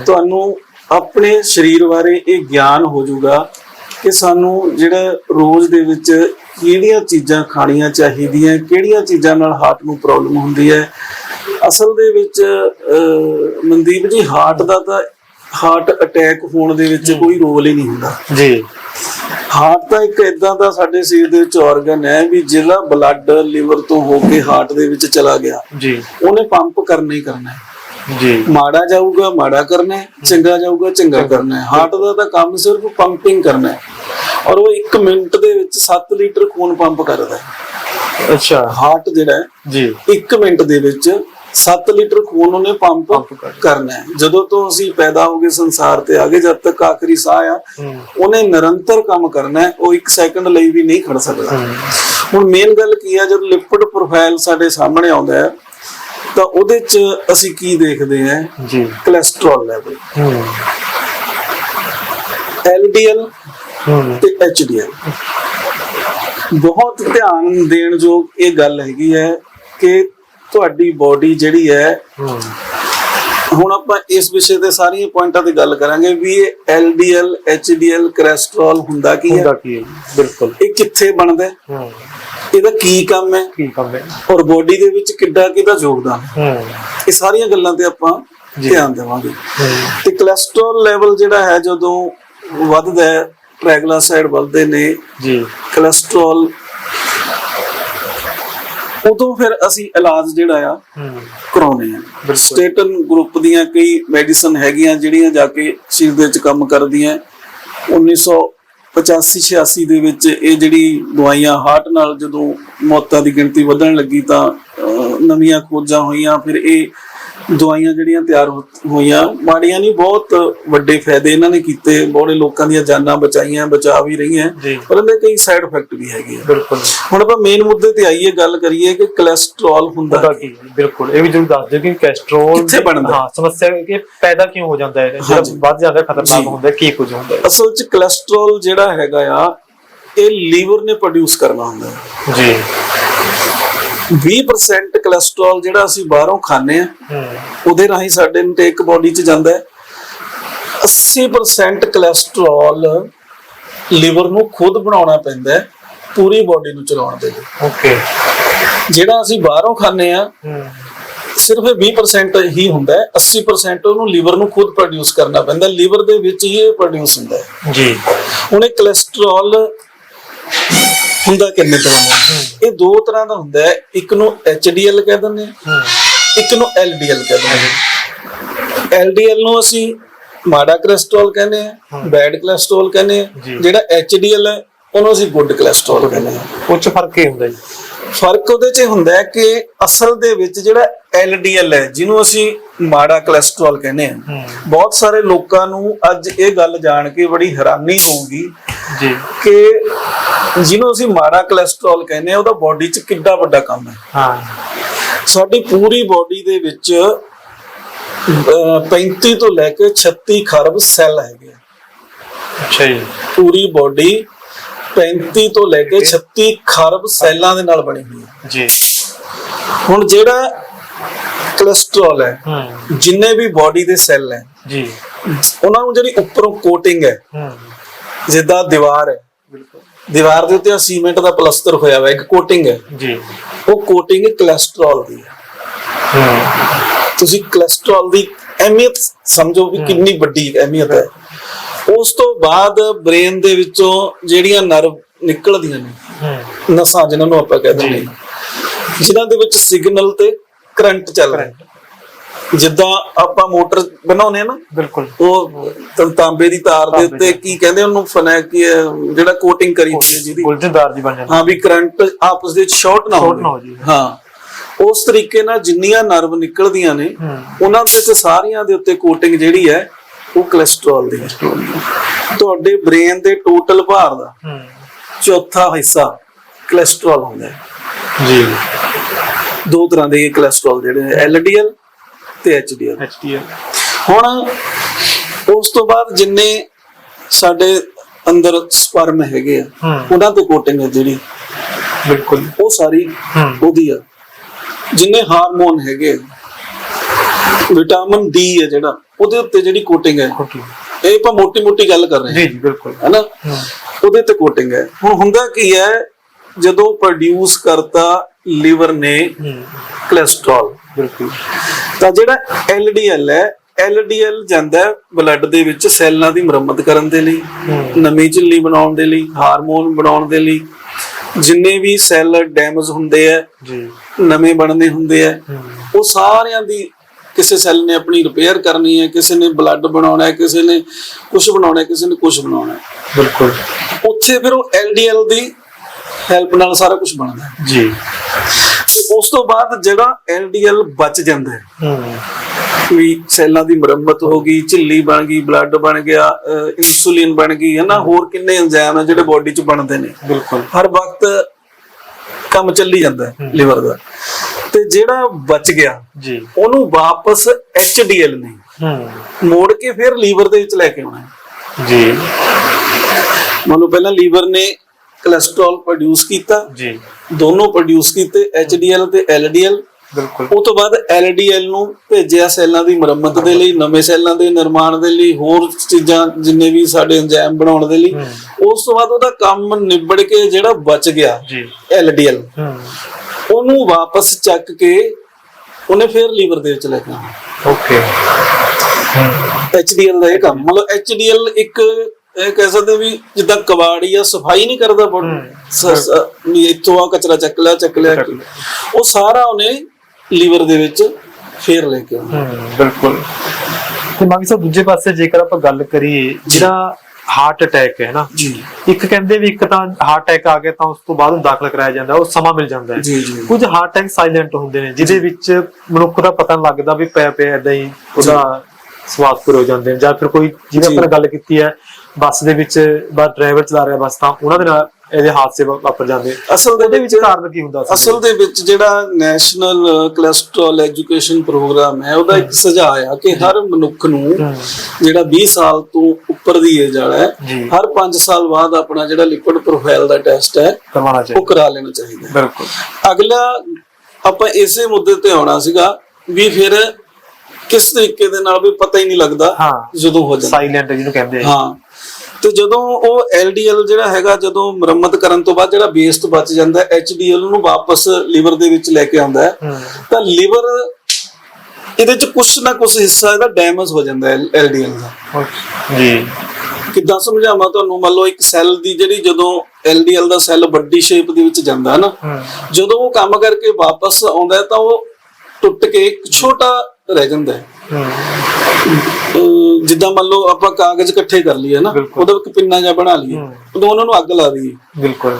ਤੁਹਾਨੂੰ ਆਪਣੇ ਸਰੀਰ ਬਾਰੇ ਇਹ ਗਿਆਨ ਹੋ ਜਾਊਗਾ ਕਿ ਸਾਨੂੰ ਜਿਹੜਾ ਰੋਜ਼ ਦੇ ਵਿੱਚ ਕਿਹੜੀਆਂ ਚੀਜ਼ਾਂ ਖਾਣੀਆਂ ਚਾਹੀਦੀਆਂ ਕਿਹੜੀਆਂ ਚੀਜ਼ਾਂ ਨਾਲ ਹਾਰਟ ਨੂੰ ਪ੍ਰੋਬਲਮ ਹੁੰਦੀ ਹੈ। ਅਸਲ ਦੇ ਵਿੱਚ ਮਨਦੀਪ ਜੀ ਹਾਰਟ ਦਾ ਤਾਂ ਹਾਰਟ ਅਟੈਕ ਹੋਣ ਦੇ ਵਿੱਚ ਕੋਈ ਰੋਲ ਹੀ ਨਹੀਂ ਹੁੰਦਾ। ਜੀ। ਹਾਰਟ ਤਾਂ ਇੱਕ ਇਦਾਂ ਦਾ ਸਾਡੇ ਸਰੀਰ ਦੇ ਵਿੱਚ ਆਰਗਨ ਹੈ ਵੀ ਜਿਹੜਾ ਬਲੱਡ ਲਿਵਰ ਤੋਂ ਹੋ ਕੇ ਹਾਰਟ ਦੇ ਵਿੱਚ ਚਲਾ ਗਿਆ। ਜੀ। ਉਹਨੇ ਪੰਪ ਕਰਨਾ ਹੀ ਕਰਨਾ ਹੈ। ਜੀ। ਮਾੜਾ ਜਾਊਗਾ ਮਾੜਾ ਕਰਨਾ ਚੰਗਾ ਜਾਊਗਾ ਚੰਗਾ ਕਰਨਾ ਹਾਰਟ ਦਾ ਤਾਂ ਕੰਮ ਸਿਰਫ ਪੰਪਿੰਗ ਕਰਨਾ ਹੈ। ਔਰ ਉਹ 1 ਮਿੰਟ ਦੇ ਵਿੱਚ 7 ਲੀਟਰ ਖੂਨ ਪੰਪ ਕਰਦਾ ਹੈ। ਅੱਛਾ। ਹਾਰਟ ਜਿਹੜਾ ਜੀ। 1 ਮਿੰਟ ਦੇ ਵਿੱਚ 7 ਲੀਟਰ ਖੂਨ ਉਹਨੇ ਪੰਪ ਕਰਨਾ। ਹੈ। ਜਦੋਂ ਤੋਂ ਅਸੀਂ ਪੈਦਾ ਹੋ ਗਏ ਸੰਸਾਰ ਤੇ ਆਗੇ ਜਦ ਤੱਕ ਆਖਰੀ ਸਾਹ ਆ ਉਹਨੇ ਨਿਰੰਤਰ ਕੰਮ ਕਰਨਾ ਹੈ ਉਹ 1 ਸੈਕਿੰਡ ਲਈ ਵੀ ਨਹੀਂ ਖੜ ਸਕਦਾ। ਹੁਣ ਮੇਨ ਗੱਲ ਕੀ ਹੈ ਜਦ ਲਿਪਿਡ ਪ੍ਰੋਫਾਈਲ ਸਾਡੇ ਸਾਹਮਣੇ ਆਉਂਦਾ ਹੈ ਤਾਂ ਉਹਦੇ 'ਚ ਅਸੀਂ ਕੀ ਦੇਖਦੇ ਹਾਂ? ਜੀ। ਕੋਲੇਸਟ੍ਰੋਲ ਲੈਵਲ ਹੂੰ। ਤੇ HDL ਬਹੁਤ ਧਿਆਨ ਦੇਣ ਯੋਗ ਇਹ ਗੱਲ ਹੈਗੀ ਹੈ ਕਿ ਤੁਹਾਡੀ ਬਾਡੀ ਜਿਹੜੀ ਹੈ ਹੁਣ ਆਪਾਂ ਇਸ ਵਿਸ਼ੇ ਤੇ ਸਾਰੀਆਂ ਪੁਆਇੰਟਾਂ ਤੇ ਗੱਲ ਕਰਾਂਗੇ ਵੀ ਇਹ LDL HDL ਕੋਲੇਸਟ੍ਰੋਲ ਹੁੰਦਾ ਕੀ ਹੈ? ਹੁੰਦਾ ਕੀ ਹੈ? ਬਿਲਕੁਲ। ਇਹ ਕਿੱਥੇ ਬਣਦਾ ਹੈ? ਇਹਦਾ ਕੀ ਕੰਮ ਹੈ? ਕੀ ਕੰਮ ਹੈ? ਔਰ ਬਾਡੀ ਦੇ ਵਿੱਚ ਕਿੱਡਾ ਕਿਹਦਾ ਯੋਗਦਾਨ? ਹੈ। ਇਹ ਸਾਰੀਆਂ ਗੱਲਾਂ ਤੇ ਆਪਾਂ। ਧਿਆਨ ਦੇਵਾਂਗੇ। ਤੇ ਕੋਲੇਸਟ੍ਰੋਲ ਲੈਵਲ ਜਿਹੜਾ ਹੈ ਜਦੋਂ ਵੱਧਦਾ ਹੈ ਟ੍ਰਾਈਗਲਾਸਾਈਡ ਵੱਧਦੇ ਨੇ ਜੀ। ਕੋਲੇਸਟ੍ਰੋਲ ਉਦੋਂ ਫਿਰ ਅਸੀਂ ਇਲਾਜ ਜਿਹੜਾ ਆ ਕਰਾਉਨੇ ਆ। ਸਟੇਟਨ ਗਰੁੱਪ ਦੀਆਂ ਕਈ ਮੈਡੀਸਨ ਹੈਗੀਆਂ ਜਿਹੜੀਆਂ ਜਾ ਕੇ ਸਰੀਰ ਦੇ ਵਿੱਚ ਕੰਮ ਕਰਦੀਆਂ। 1985 86 ਦੇ ਵਿੱਚ ਇਹ ਜਿਹੜੀ ਦਵਾਈਆਂ ਹਾਰਟ ਨਾਲ ਜਦੋਂ ਮੌਤਾਂ ਦੀ ਗਿਣਤੀ ਵਧਣ ਲੱਗੀ ਤਾਂ ਨਵੀਆਂ ਖੋਜਾਂ ਹੋਈਆਂ। ਫਿਰ ਇਹ ਦਵਾਈਆਂ ਜਿਹੜੀਆਂ ਤਿਆਰ ਹੋਈਆਂ ਮਾੜੀਆਂ ਨਹੀਂ ਬਹੁਤ ਵੱਡੇ ਫਾਇਦੇ ਇਹਨਾਂ ਨੇ ਕੀਤੇ। ਬੜੇ ਲੋਕਾਂ ਦੀਆਂ ਜਾਨਾਂ ਬਚਾਈਆਂ ਬਚਾ ਵੀ ਰਹੀਆਂ। ਪਰ ਇਹਦੇ ਕਈ ਸਾਈਡ ਇਫੈਕਟ ਵੀ ਹੈਗੇ ਆ। ਬਿਲਕੁਲ ਹੁਣ ਆਪਾਂ ਮੇਨ ਮੁੱਦੇ ਤੇ ਆਈਏ ਗੱਲ ਕਰੀਏ ਕਿ ਕੋਲੇਸਟ੍ਰੋਲ ਹੁੰਦਾ ਕੀ? ਬਿਲਕੁਲ। ਇਹ ਵੀ ਜ਼ਰੂਰ ਦੱਸ ਦਿਓ ਕਿ ਕੋਲੇਸਟ੍ਰੋਲ ਕਿੱਥੇ ਬਣਦਾ? ਹਾਂ ਸਮੱਸਿਆ ਕਿ ਪੈਦਾ ਕਿਉਂ ਹੋ ਜਾਂਦਾ ਹੈ? ਜਿਹੜਾ। ਵੱਧ ਜਾਂਦਾ ਖਤਰਨਾਕ। ਹੁੰਦਾ ਕੀ ਕੁਝ ਹੁੰਦਾ ਅਸਲ 'ਚ ਕੋਲੇਸਟ੍ਰੋਲ ਜਿਹੜਾ ਹੈਗਾ ਆ ਇਹ ਲੀਵਰ ਨੇ ਪ੍ਰੋਡਿਊਸ ਕਰਨਾ ਹੁੰਦਾ ਜੀ। 20% ਕੋਲੇਸਟ੍ਰੋਲ ਜਿਹੜਾ ਅਸੀਂ ਬਾਹਰੋਂ ਖਾਂਦੇ ਆ ਹੂੰ। ਉਹਦੇ ਰਾਹੀਂ ਸਾਡੇ ਇਨਟੇਕ ਬਾਡੀ 'ਚ ਜਾਂਦਾ ਹੈ। 80% ਕੋਲੇਸਟ੍ਰੋਲ ਲੀਵਰ ਨੂੰ ਖੁਦ ਬਣਾਉਣਾ ਪੈਂਦਾ ਹੈ ਪੂਰੀ ਬਾਡੀ ਨੂੰ ਚਲਾਉਣ ਦੇ ਲਈ। ਓਕੇ। ਜਿਹੜਾ ਅਸੀਂ ਬਾਹਰੋਂ ਖਾਂਦੇ ਆ ਸਿਰਫ ਇਹ 20% ਹੀ ਹੁੰਦਾ ਹੈ 80% ਉਹਨੂੰ ਲੀਵਰ ਨੂੰ ਖੁਦ ਪ੍ਰੋਡਿਊਸ ਕਰਨਾ ਪੈਂਦਾ ਲੀਵਰ ਦੇ ਵਿੱਚ ਹੀ ਇਹ ਪ੍ਰੋਡਿਊਸ ਹੁੰਦਾ ਹੈ। ਜੀ। ਹੁਣ ਇਹ ਕੋਲੇਸਟ੍ਰੋਲ ਹੁੰਦਾ ਕਿੰਨੇ ਤਰ੍ਹਾਂ ਦਾ? ਇਹ ਦੋ ਤਰ੍ਹਾਂ ਦਾ ਹੁੰਦਾ ਹੈ। ਇੱਕ ਨੂੰ HDL ਕਹਿ ਦਿੰਦੇ ਆ ਹੂੰ। ਇੱਕ ਨੂੰ LDL ਕਹਿ ਦਿੰਦੇ ਆ LDL ਨੂੰ ਅਸੀਂ ਮਾੜਾ ਕੋਲੇਸਟ੍ਰੋਲ ਕਹਿੰਦੇ ਆ ਬੈਡ ਕੋਲੇਸਟ੍ਰੋਲ ਕਹਿੰਦੇ ਆ। ਜਿਹੜਾ HDL ਹੈ ਉਹਨੂੰ ਅਸੀਂ ਗੁੱਡ ਕੋਲੇਸਟ੍ਰੋਲ ਕਹਿੰਦੇ ਆ ਉਹ 'ਚ ਫ਼ਰਕ ਕੀ ਹੁੰਦਾ ਜੀ? ਫ਼ਰਕ ਉਹਦੇ 'ਚ ਹੁੰਦਾ ਹੈ ਕਿ ਅਸਲ ਦੇ ਵਿੱਚ ਜਿਹੜਾ LDL ਹੈ ਜਿਹਨੂੰ ਅਸੀਂ ਮਾੜਾ ਕੋਲੇਸਟ੍ਰੋਲ ਕਹਿੰਦੇ ਆ ਹੂੰ। ਬਹੁਤ ਸਾਰੇ ਲੋਕਾਂ ਨੂੰ ਅੱਜ ਇਹ ਗੱਲ ਜਾਣ ਕੇ ਬੜੀ ਹੈਰਾਨੀ ਹੋਊਗੀ ਜੀ। ਕਿ ਜਿਹਨੂੰ ਅਸੀਂ ਮਾੜਾ ਕੋਲੇਸਟ੍ਰੋਲ ਕਹਿੰਦੇ ਆ ਉਹਦਾ ਬਾਡੀ 'ਚ ਕਿੱਡਾ ਵੱਡਾ ਕੰਮ ਹੈ। ਹਾਂ। ਸਾਡੀ ਪੂਰੀ ਬਾਡੀ ਦੇ ਵਿੱਚ ਅਹ, 35 ਤੋਂ ਲੈ ਕੇ 36 ਖਰਬ ਸੈੱਲ ਹੈਗੇ ਅੱਛਾ ਜੀ। ਪੂਰੀ ਬਾਡੀ 35 ਤੋਂ ਲੈ ਕੇ 36 ਖਰਬ ਸੈੱਲਾਂ ਦੇ ਨਾਲ ਬਣੀ ਹੋਈ ਹੈ। ਜੀ। ਹੁਣ ਜਿਹੜਾ ਕੋਲੇਸਟ੍ਰੋਲ ਹੈ ਹੂੰ। ਜਿੰਨੇ ਵੀ ਬਾਡੀ ਦੇ ਸੈੱਲ ਹੈ ਜੀ। ਉਹਨਾਂ ਨੂੰ ਜਿਹੜੀ ਉੱਪਰੋਂ ਕੋਟਿੰਗ ਹੈ ਹੂੰ। ਜਿੱਦਾਂ ਦੀਵਾਰ ਹੈ। ਬਿਲਕੁਲ। ਦੀਵਾਰ ਦੇ ਉੱਤੇ ਸੀਮੈਂਟ ਦਾ ਪਲਸਤਰ ਹੋਇਆ ਹੋਇਆ ਇੱਕ ਕੋਟਿੰਗ ਹੈ। ਜੀ। ਉਹ ਕੋਟਿੰਗ ਕੋਲੇਸਟ੍ਰੋਲ ਦੀ ਹੈ। ਤੁਸੀਂ ਕੋਲੇਸਟ੍ਰੋਲ ਦੀ ਅਹਿਮੀਅਤ ਸਮਝੋ ਵੀ ਕਿੰਨੀ ਵੱਡੀ ਅਹਿਮੀਅਤ ਹੈ। ਉਸ ਤੋਂ ਬਾਅਦ ਬ੍ਰੇਨ ਦੇ ਵਿੱਚੋਂ ਜਿਹੜੀਆਂ ਨਰਵ ਨਿਕਲਦੀਆਂ ਨੇ ਹੂੰ। ਨਸਾਂ ਜਿਨ੍ਹਾਂ ਨੂੰ ਆਪਾਂ ਕਹਿੰਦੇ ਨੇ ਜਿਨ੍ਹਾਂ ਦੇ ਵਿੱਚ ਸਿਗਨਲ ਤੇ ਕਰੰਟ ਚੱਲ ਰਿਹਾ ਜਿੱਦਾਂ ਆਪਾਂ ਮੋਟਰ ਬਣਾਉਨੇ ਆ ਨਾ ਬਿਲਕੁਲ। ਉਹ ਤਾਂਬੇ ਦੀ ਤਾਰ ਦੇ ਉੱਤੇ ਕੀ ਕਹਿੰਦੇ ਉਹਨੂੰ ਫਨੈ ਕੀ ਹੈ, ਜਿਹੜਾ ਕੋਟਿੰਗ ਕਰੀ ਹੁੰਦੀ ਹੈ ਜਿਹਦੀ। ਗੁਲਜਨਦਾਰ ਜੀ ਬਣ ਜਾਂਦੇ। ਹਾਂ ਵੀ ਕਰੰਟ ਆਪਸ ਦੇ ਵਿੱਚ ਸ਼ਾਰਟ ਨਾ ਹੋ ਜਾਵੇ। ਹਾਂ। ਉਸ ਤਰੀਕੇ ਨਾਲ ਜਿੰਨੀਆਂ ਨਰਵ ਨਿਕਲਦੀਆਂ ਨੇ ਉਹਨਾਂ ਦੇ ਤੇ ਸਾਰੀਆਂ ਦੇ ਉੱਤੇ ਕੋਟਿੰਗ ਜਿਹੜੀ ਹੈ ਉਹ ਕੋਲੇਸਟ੍ਰੋਲ ਦੀ ਹੈ। ਤੁਹਾਡੇ ਬ੍ਰੇਨ ਦੇ ਟੋਟਲ ਭਾਰ ਦਾ ਚੌਥਾ ਹਿੱਸਾ ਕੋਲੇਸਟ੍ਰੋਲ ਹੁੰਦਾ ਹੈ। ਜੀ। ਦੋ ਤਰ੍ਹਾਂ ਦੇ ਕੋਲੇਸਟ੍ਰੋਲ ਜਿਹੜੇ ਐਲਡੀਐਲ ਤੇ ਐਚਡੀਐਲ ਐਚਡੀਐਲ ਹੁਣ ਉਸ ਤੋਂ ਬਾਅਦ ਜਿੰਨੇ ਸਾਡੇ ਅੰਦਰ ਸਪਰਮ ਹੈਗੇ ਆ ਉਹਨਾਂ ਤੇ ਕੋਟਿੰਗ ਹੈ ਜਿਹੜੀ। ਬਿਲਕੁਲ। ਉਹ ਸਾਰੀ ਉਹਦੀ ਆ। ਜਿੰਨੇ ਹਾਰਮੋਨ ਹੈਗੇ ਵਿਟਾਮਿਨ ਡੀ ਹੈ ਜਿਹੜਾ ਉਹਦੇ ਉੱਤੇ ਜਿਹੜੀ ਕੋਟਿੰਗ ਹੈ ਇਹ ਆਪਾਂ ਮੋਟੀ ਮੋਟੀ ਗੱਲ ਕਰ ਰਹੇ ਹਾਂ। ਜੀ ਜੀ ਬਿਲਕੁਲ। ਹੈਨਾ? ਉਹਦੇ ਤੇ ਕੋਟਿੰਗ ਹੈ। ਹੁਣ ਹੁੰਦਾ ਕੀ ਹੈ ਜਦੋਂ ਪ੍ਰੋਡਿਊਸ ਕਰਤਾ ਲੀਵਰ ਨੇ ਕੋਲੇਸਟ੍ਰੋਲ ਬਿਲਕੁਲ। ਤਾਂ ਜਿਹੜਾ LDL ਹੈ LDL ਜਾਂਦਾ ਬਲੱਡ ਦੇ ਵਿੱਚ ਸੈੱਲਾਂ ਦੀ ਮੁਰੰਮਤ ਕਰਨ ਦੇ ਲਈ ਨਵੀਂ ਝਿੱਲੀ ਬਣਾਉਣ ਦੇ ਲਈ ਹਾਰਮੋਨ ਬਣਾਉਣ ਦੇ ਲਈ ਜਿੰਨੇ ਵੀ ਸੈੱਲ ਡੈਮੇਜ ਹੁੰਦੇ ਆ ਜੀ। ਨਵੇਂ ਬਣਨੇ ਹੁੰਦੇ ਆ ਉਹ ਸਾਰਿਆਂ ਦੀ ਕਿਸੇ ਸੈੱਲ ਨੇ ਆਪਣੀ ਰਿਪੇਅਰ ਕਰਨੀ ਹੈ ਕਿਸੇ ਨੇ ਬਲੱਡ ਬਣਾਉਣਾ ਹੈ ਕਿਸੇ ਨੇ ਕੁਝ ਬਣਾਉਣਾ ਹੈ ਕਿਸੇ ਨੇ ਕੁਝ ਬਣਾਉਣਾ ਹੈ। ਬਿਲਕੁਲ। ਉੱਥੇ ਫਿਰ ਉਹ LDL ਦੀ ਹੈਲਪ ਨਾਲ ਸਾਰਾ ਕੁਝ ਬਣਦਾ ਜੀ। ਉਸ ਤੋਂ ਬਾਅਦ ਜਿਹੜਾ LDL ਬਚ ਜਾਂਦਾ ਹੈ। ਵੀ ਸੈੱਲਾਂ ਦੀ ਮੁਰੰਮਤ ਹੋ ਗਈ ਝਿੱਲੀ ਬਣ ਗਈ ਬਲੱਡ ਬਣ ਗਿਆ ਇਨਸੂਲਿਨ ਬਣ ਗਈ ਹੈ ਨਾ ਹੋਰ ਕਿੰਨੇ ਐਂਜ਼ਾਈਮ ਆ ਜਿਹੜੇ ਬਾਡੀ 'ਚ ਬਣਦੇ ਨੇ? ਬਿਲਕੁਲ। ਹਰ ਵਕਤ ਕੰਮ ਚੱਲੀ ਜਾਂਦਾ ਹੈ ਲਿਵਰ ਦਾ। ਤੇ ਜਿਹੜਾ ਬਚ ਗਿਆ ਜੀ। ਉਹਨੂੰ ਵਾਪਸ HDL ਨੇ। ਹੂੰ। ਮੋੜ ਕੇ ਫਿਰ ਲੀਵਰ ਦੇ ਵਿੱਚ ਲੈ ਕੇ ਆਉਣਾ ਜੀ। ਮੰਨ ਲਓ ਪਹਿਲਾਂ ਲੀਵਰ ਨੇ ਕੋਲੇਸਟ੍ਰੋਲ ਪ੍ਰੋਡਿਊਸ ਕੀਤਾ। ਜੀ। ਦੋਨੋਂ ਪ੍ਰੋਡਿਊਸ ਕੀਤੇ HDL ਤੇ LDL ਬਿਲਕੁਲ। ਉਹ ਤੋਂ ਬਾਅਦ LDL ਨੂੰ ਭੇਜਿਆ ਸੈੱਲਾਂ ਦੀ ਮੁਰੰਮਤ ਦੇ ਲਈ ਨਵੇਂ ਸੈੱਲਾਂ ਦੇ ਨਿਰਮਾਣ ਦੇ ਲਈ ਹੋਰ ਚੀਜ਼ਾਂ ਜਿੰਨੇ ਵੀ ਸਾਡੇ ਐਂਜ਼ਾਈਮ ਬਣਾਉਣ ਦੇ ਲਈ। ਉਸ ਤੋਂ ਬਾਅਦ ਉਹਦਾ ਕੰਮ ਨਿਬੜ ਕੇ ਜਿਹੜਾ ਬਚ ਗਿਆ ਜੀ। ਹੂੰ। ਉਹਨੂੰ ਵਾਪਸ ਚੱਕ ਕੇ ਉਹਨੇ ਫਿਰ ਲੀਵਰ ਦੇ ਵਿੱਚ ਲੈ ਕੇ ਆਉਣਾ। ਓਕੇ। HDL ਦਾ ਇਹ ਕੰਮ। ਮਤਲਬ HDL ਇੱਕ ਇਹ ਕਹਿ ਸਕਦੇ ਵੀ ਜਿੱਦਾਂ ਕਬਾੜੀ ਆ ਸਫ਼ਾਈ ਨਹੀਂ ਕਰਦਾ ਬੜ ਵੀ ਇੱਥੋਂ ਆ ਕਚਰਾ ਚੱਕ ਲਿਆ ਚੱਕ ਲਿਆ। ਉਹ ਸਾਰਾ ਉਹਨੇ ਲੀਵਰ ਦੇ ਵਿੱਚ ਫੇਰ ਲੈ ਕੇ ਬਿਲਕੁਲ। ਤੇ ਮਾਗੀ ਸਾਹਿਬ ਦੂਜੇ ਪਾਸੇ ਜੇਕਰ ਆਪਾਂ ਗੱਲ ਕਰੀਏ ਜਿਹੜਾ ਹਾਰਟ ਅਟੈਕ ਹੈ ਨਾ ਜੀ। ਇੱਕ ਕਹਿੰਦੇ ਵੀ ਇੱਕ ਤਾਂ ਹਾਰਟ ਅਟੈਕ ਆ ਗਿਆ ਤਾਂ ਉਸ ਤੋਂ ਬਾਅਦ ਦਾਖਲ ਕਰਾਇਆ ਜਾਂਦਾ ਉਹ ਸਮਾਂ ਮਿਲ ਜਾਂਦਾ ਹੈ। ਜੀ ਜੀ। ਕੁਝ ਹਾਰਟ ਅਟੈਕ ਸਾਇਲੈਂਟ ਹੁੰਦੇ ਨੇ ਜਿਹਦੇ ਵਿੱਚ ਮਨੁੱਖ ਦਾ ਪਤਾ ਨਹੀਂ ਲੱਗਦਾ ਵੀ ਪਿਆ ਪਿਆ ਏਦਾਂ ਹੀ ਉਹਦਾ ਸਵਾਸ ਪੂਰੇ ਹੋ ਜਾਂਦੇ ਨੇ ਜਾਂ ਫਿਰ ਕੋਈ ਜਿਹਦੇ। ਆਪਾਂ ਗੱਲ ਕੀਤੀ ਹੈ ਬੱਸ ਦੇ ਵਿੱਚ ਬਸ ਡਰਾਈਵਰ ਚਲਾ ਰਿਹਾ ਬੱਸ ਤਾਂ ਉਹਨਾਂ ਦੇ ਨਾਲ ਇਹਦੇ ਹਾਦਸੇ ਵਾਪਰ ਜਾਂਦੇ। ਅਸਲ ਦੇ ਵਿੱਚ ਕਾਰਨ ਕੀ ਹੁੰਦਾ ਸੀ ਅਸਲ ਦੇ ਵਿੱਚ ਜਿਹੜਾ ਨੈਸ਼ਨਲ ਕੋਲੇਸਟ੍ਰੋਲ ਐਜੂਕੇਸ਼ਨ ਪ੍ਰੋਗਰਾਮ ਹੈ ਉਹਦਾ ਇੱਕ ਸੁਝਾਅ ਆ ਕਿ ਹਰ ਮਨੁੱਖ ਨੂੰ ਜਿਹੜਾ 20 ਸਾਲ ਤੋਂ ਉੱਪਰ ਦੀ ਏਜ ਵਾਲਾ ਹੈ ਹਰ 5 ਸਾਲ ਬਾਅਦ ਆਪਣਾ ਜਿਹੜਾ ਲਿਪਿਡ ਪ੍ਰੋਫਾਈਲ ਦਾ ਟੈਸਟ ਹੈ ਕਰਵਾਉਣਾ ਉਹ ਕਰਾ ਲੈਣਾ ਚਾਹੀਦਾ। ਬਿਲਕੁਲ। ਅਗਲਾ ਆਪਾਂ ਇਸੇ ਮੁੱਦੇ ਤੇ ਆਉਣਾ ਸੀਗਾ ਵੀ ਫਿਰ ਕਿਸ ਤਰੀਕੇ ਦੇ ਨਾਲ ਵੀ ਪਤਾ ਹੀ ਨਹੀਂ ਲੱਗਦਾ ਜਦੋਂ ਹੋ ਜਾਂਦਾ। ਸਾਇਲੈਂਟ ਜਿਹਨੂੰ ਕਹਿੰਦੇ ਆ। ਹਾਂ। ਤੇ ਜਦੋਂ ਉਹ LDL ਜਿਹੜਾ ਹੈਗਾ ਜਦੋਂ ਮੁਰੰਮਤ ਕਰਨ ਤੋਂ ਬਾਅਦ ਜਿਹੜਾ ਵੇਸਟ ਬਚ ਜਾਂਦਾ ਹੈ HDL ਨੂੰ ਵਾਪਸ ਲੀਵਰ ਦੇ ਵਿੱਚ ਲੈ ਕੇ ਆਉਂਦਾ ਹੈ ਤਾਂ ਲੀਵਰ ਇਹਦੇ ਚ ਕੁਛ ਨਾ ਕੁਛ ਹਿੱਸਾ ਇਹਦਾ ਡੈਮੇਜ ਹੋ ਜਾਂਦਾ ਹੈ LDL ਦਾ। ਜੀ। ਕਿੱਦਾਂ ਸਮਝਾਵਾਂ ਤੁਹਾਨੂੰ? ਮੰਨ ਲਓ ਇੱਕ ਸੈੱਲ ਦੀ ਜਿਹੜੀ ਜਦੋਂ LDL ਦਾ ਸੈੱਲ ਵੱਡੀ ਸ਼ੇਪ ਦੇ ਵਿੱਚ ਜਾਂਦਾ ਹੈ ਨਾ ਜਦੋਂ ਉਹ ਕੰਮ ਕਰਕੇ ਵਾਪਸ ਆਉਂਦਾ ਤਾਂ ਉਹ ਟੁੱਟ ਕੇ ਇੱਕ ਛੋਟਾ ਰਹਿ ਜਾਂਦਾ ਹੈ। ਜਿੱਦਾਂ ਮੰਨ ਲਓ ਆਪਾਂ ਕਾਗਜ਼ ਇਕੱਠੇ ਕਰ ਲਈਏ ਨਾ। ਉਹਦਾ ਇੱਕ ਪਿੰਨਾ ਜਿਹਾ ਬਣਾ ਲਈਏ। ਉਦੋਂ ਉਹਨਾਂ ਨੂੰ ਅੱਗ ਲਾ ਦਈਏ ਬਿਲਕੁਲ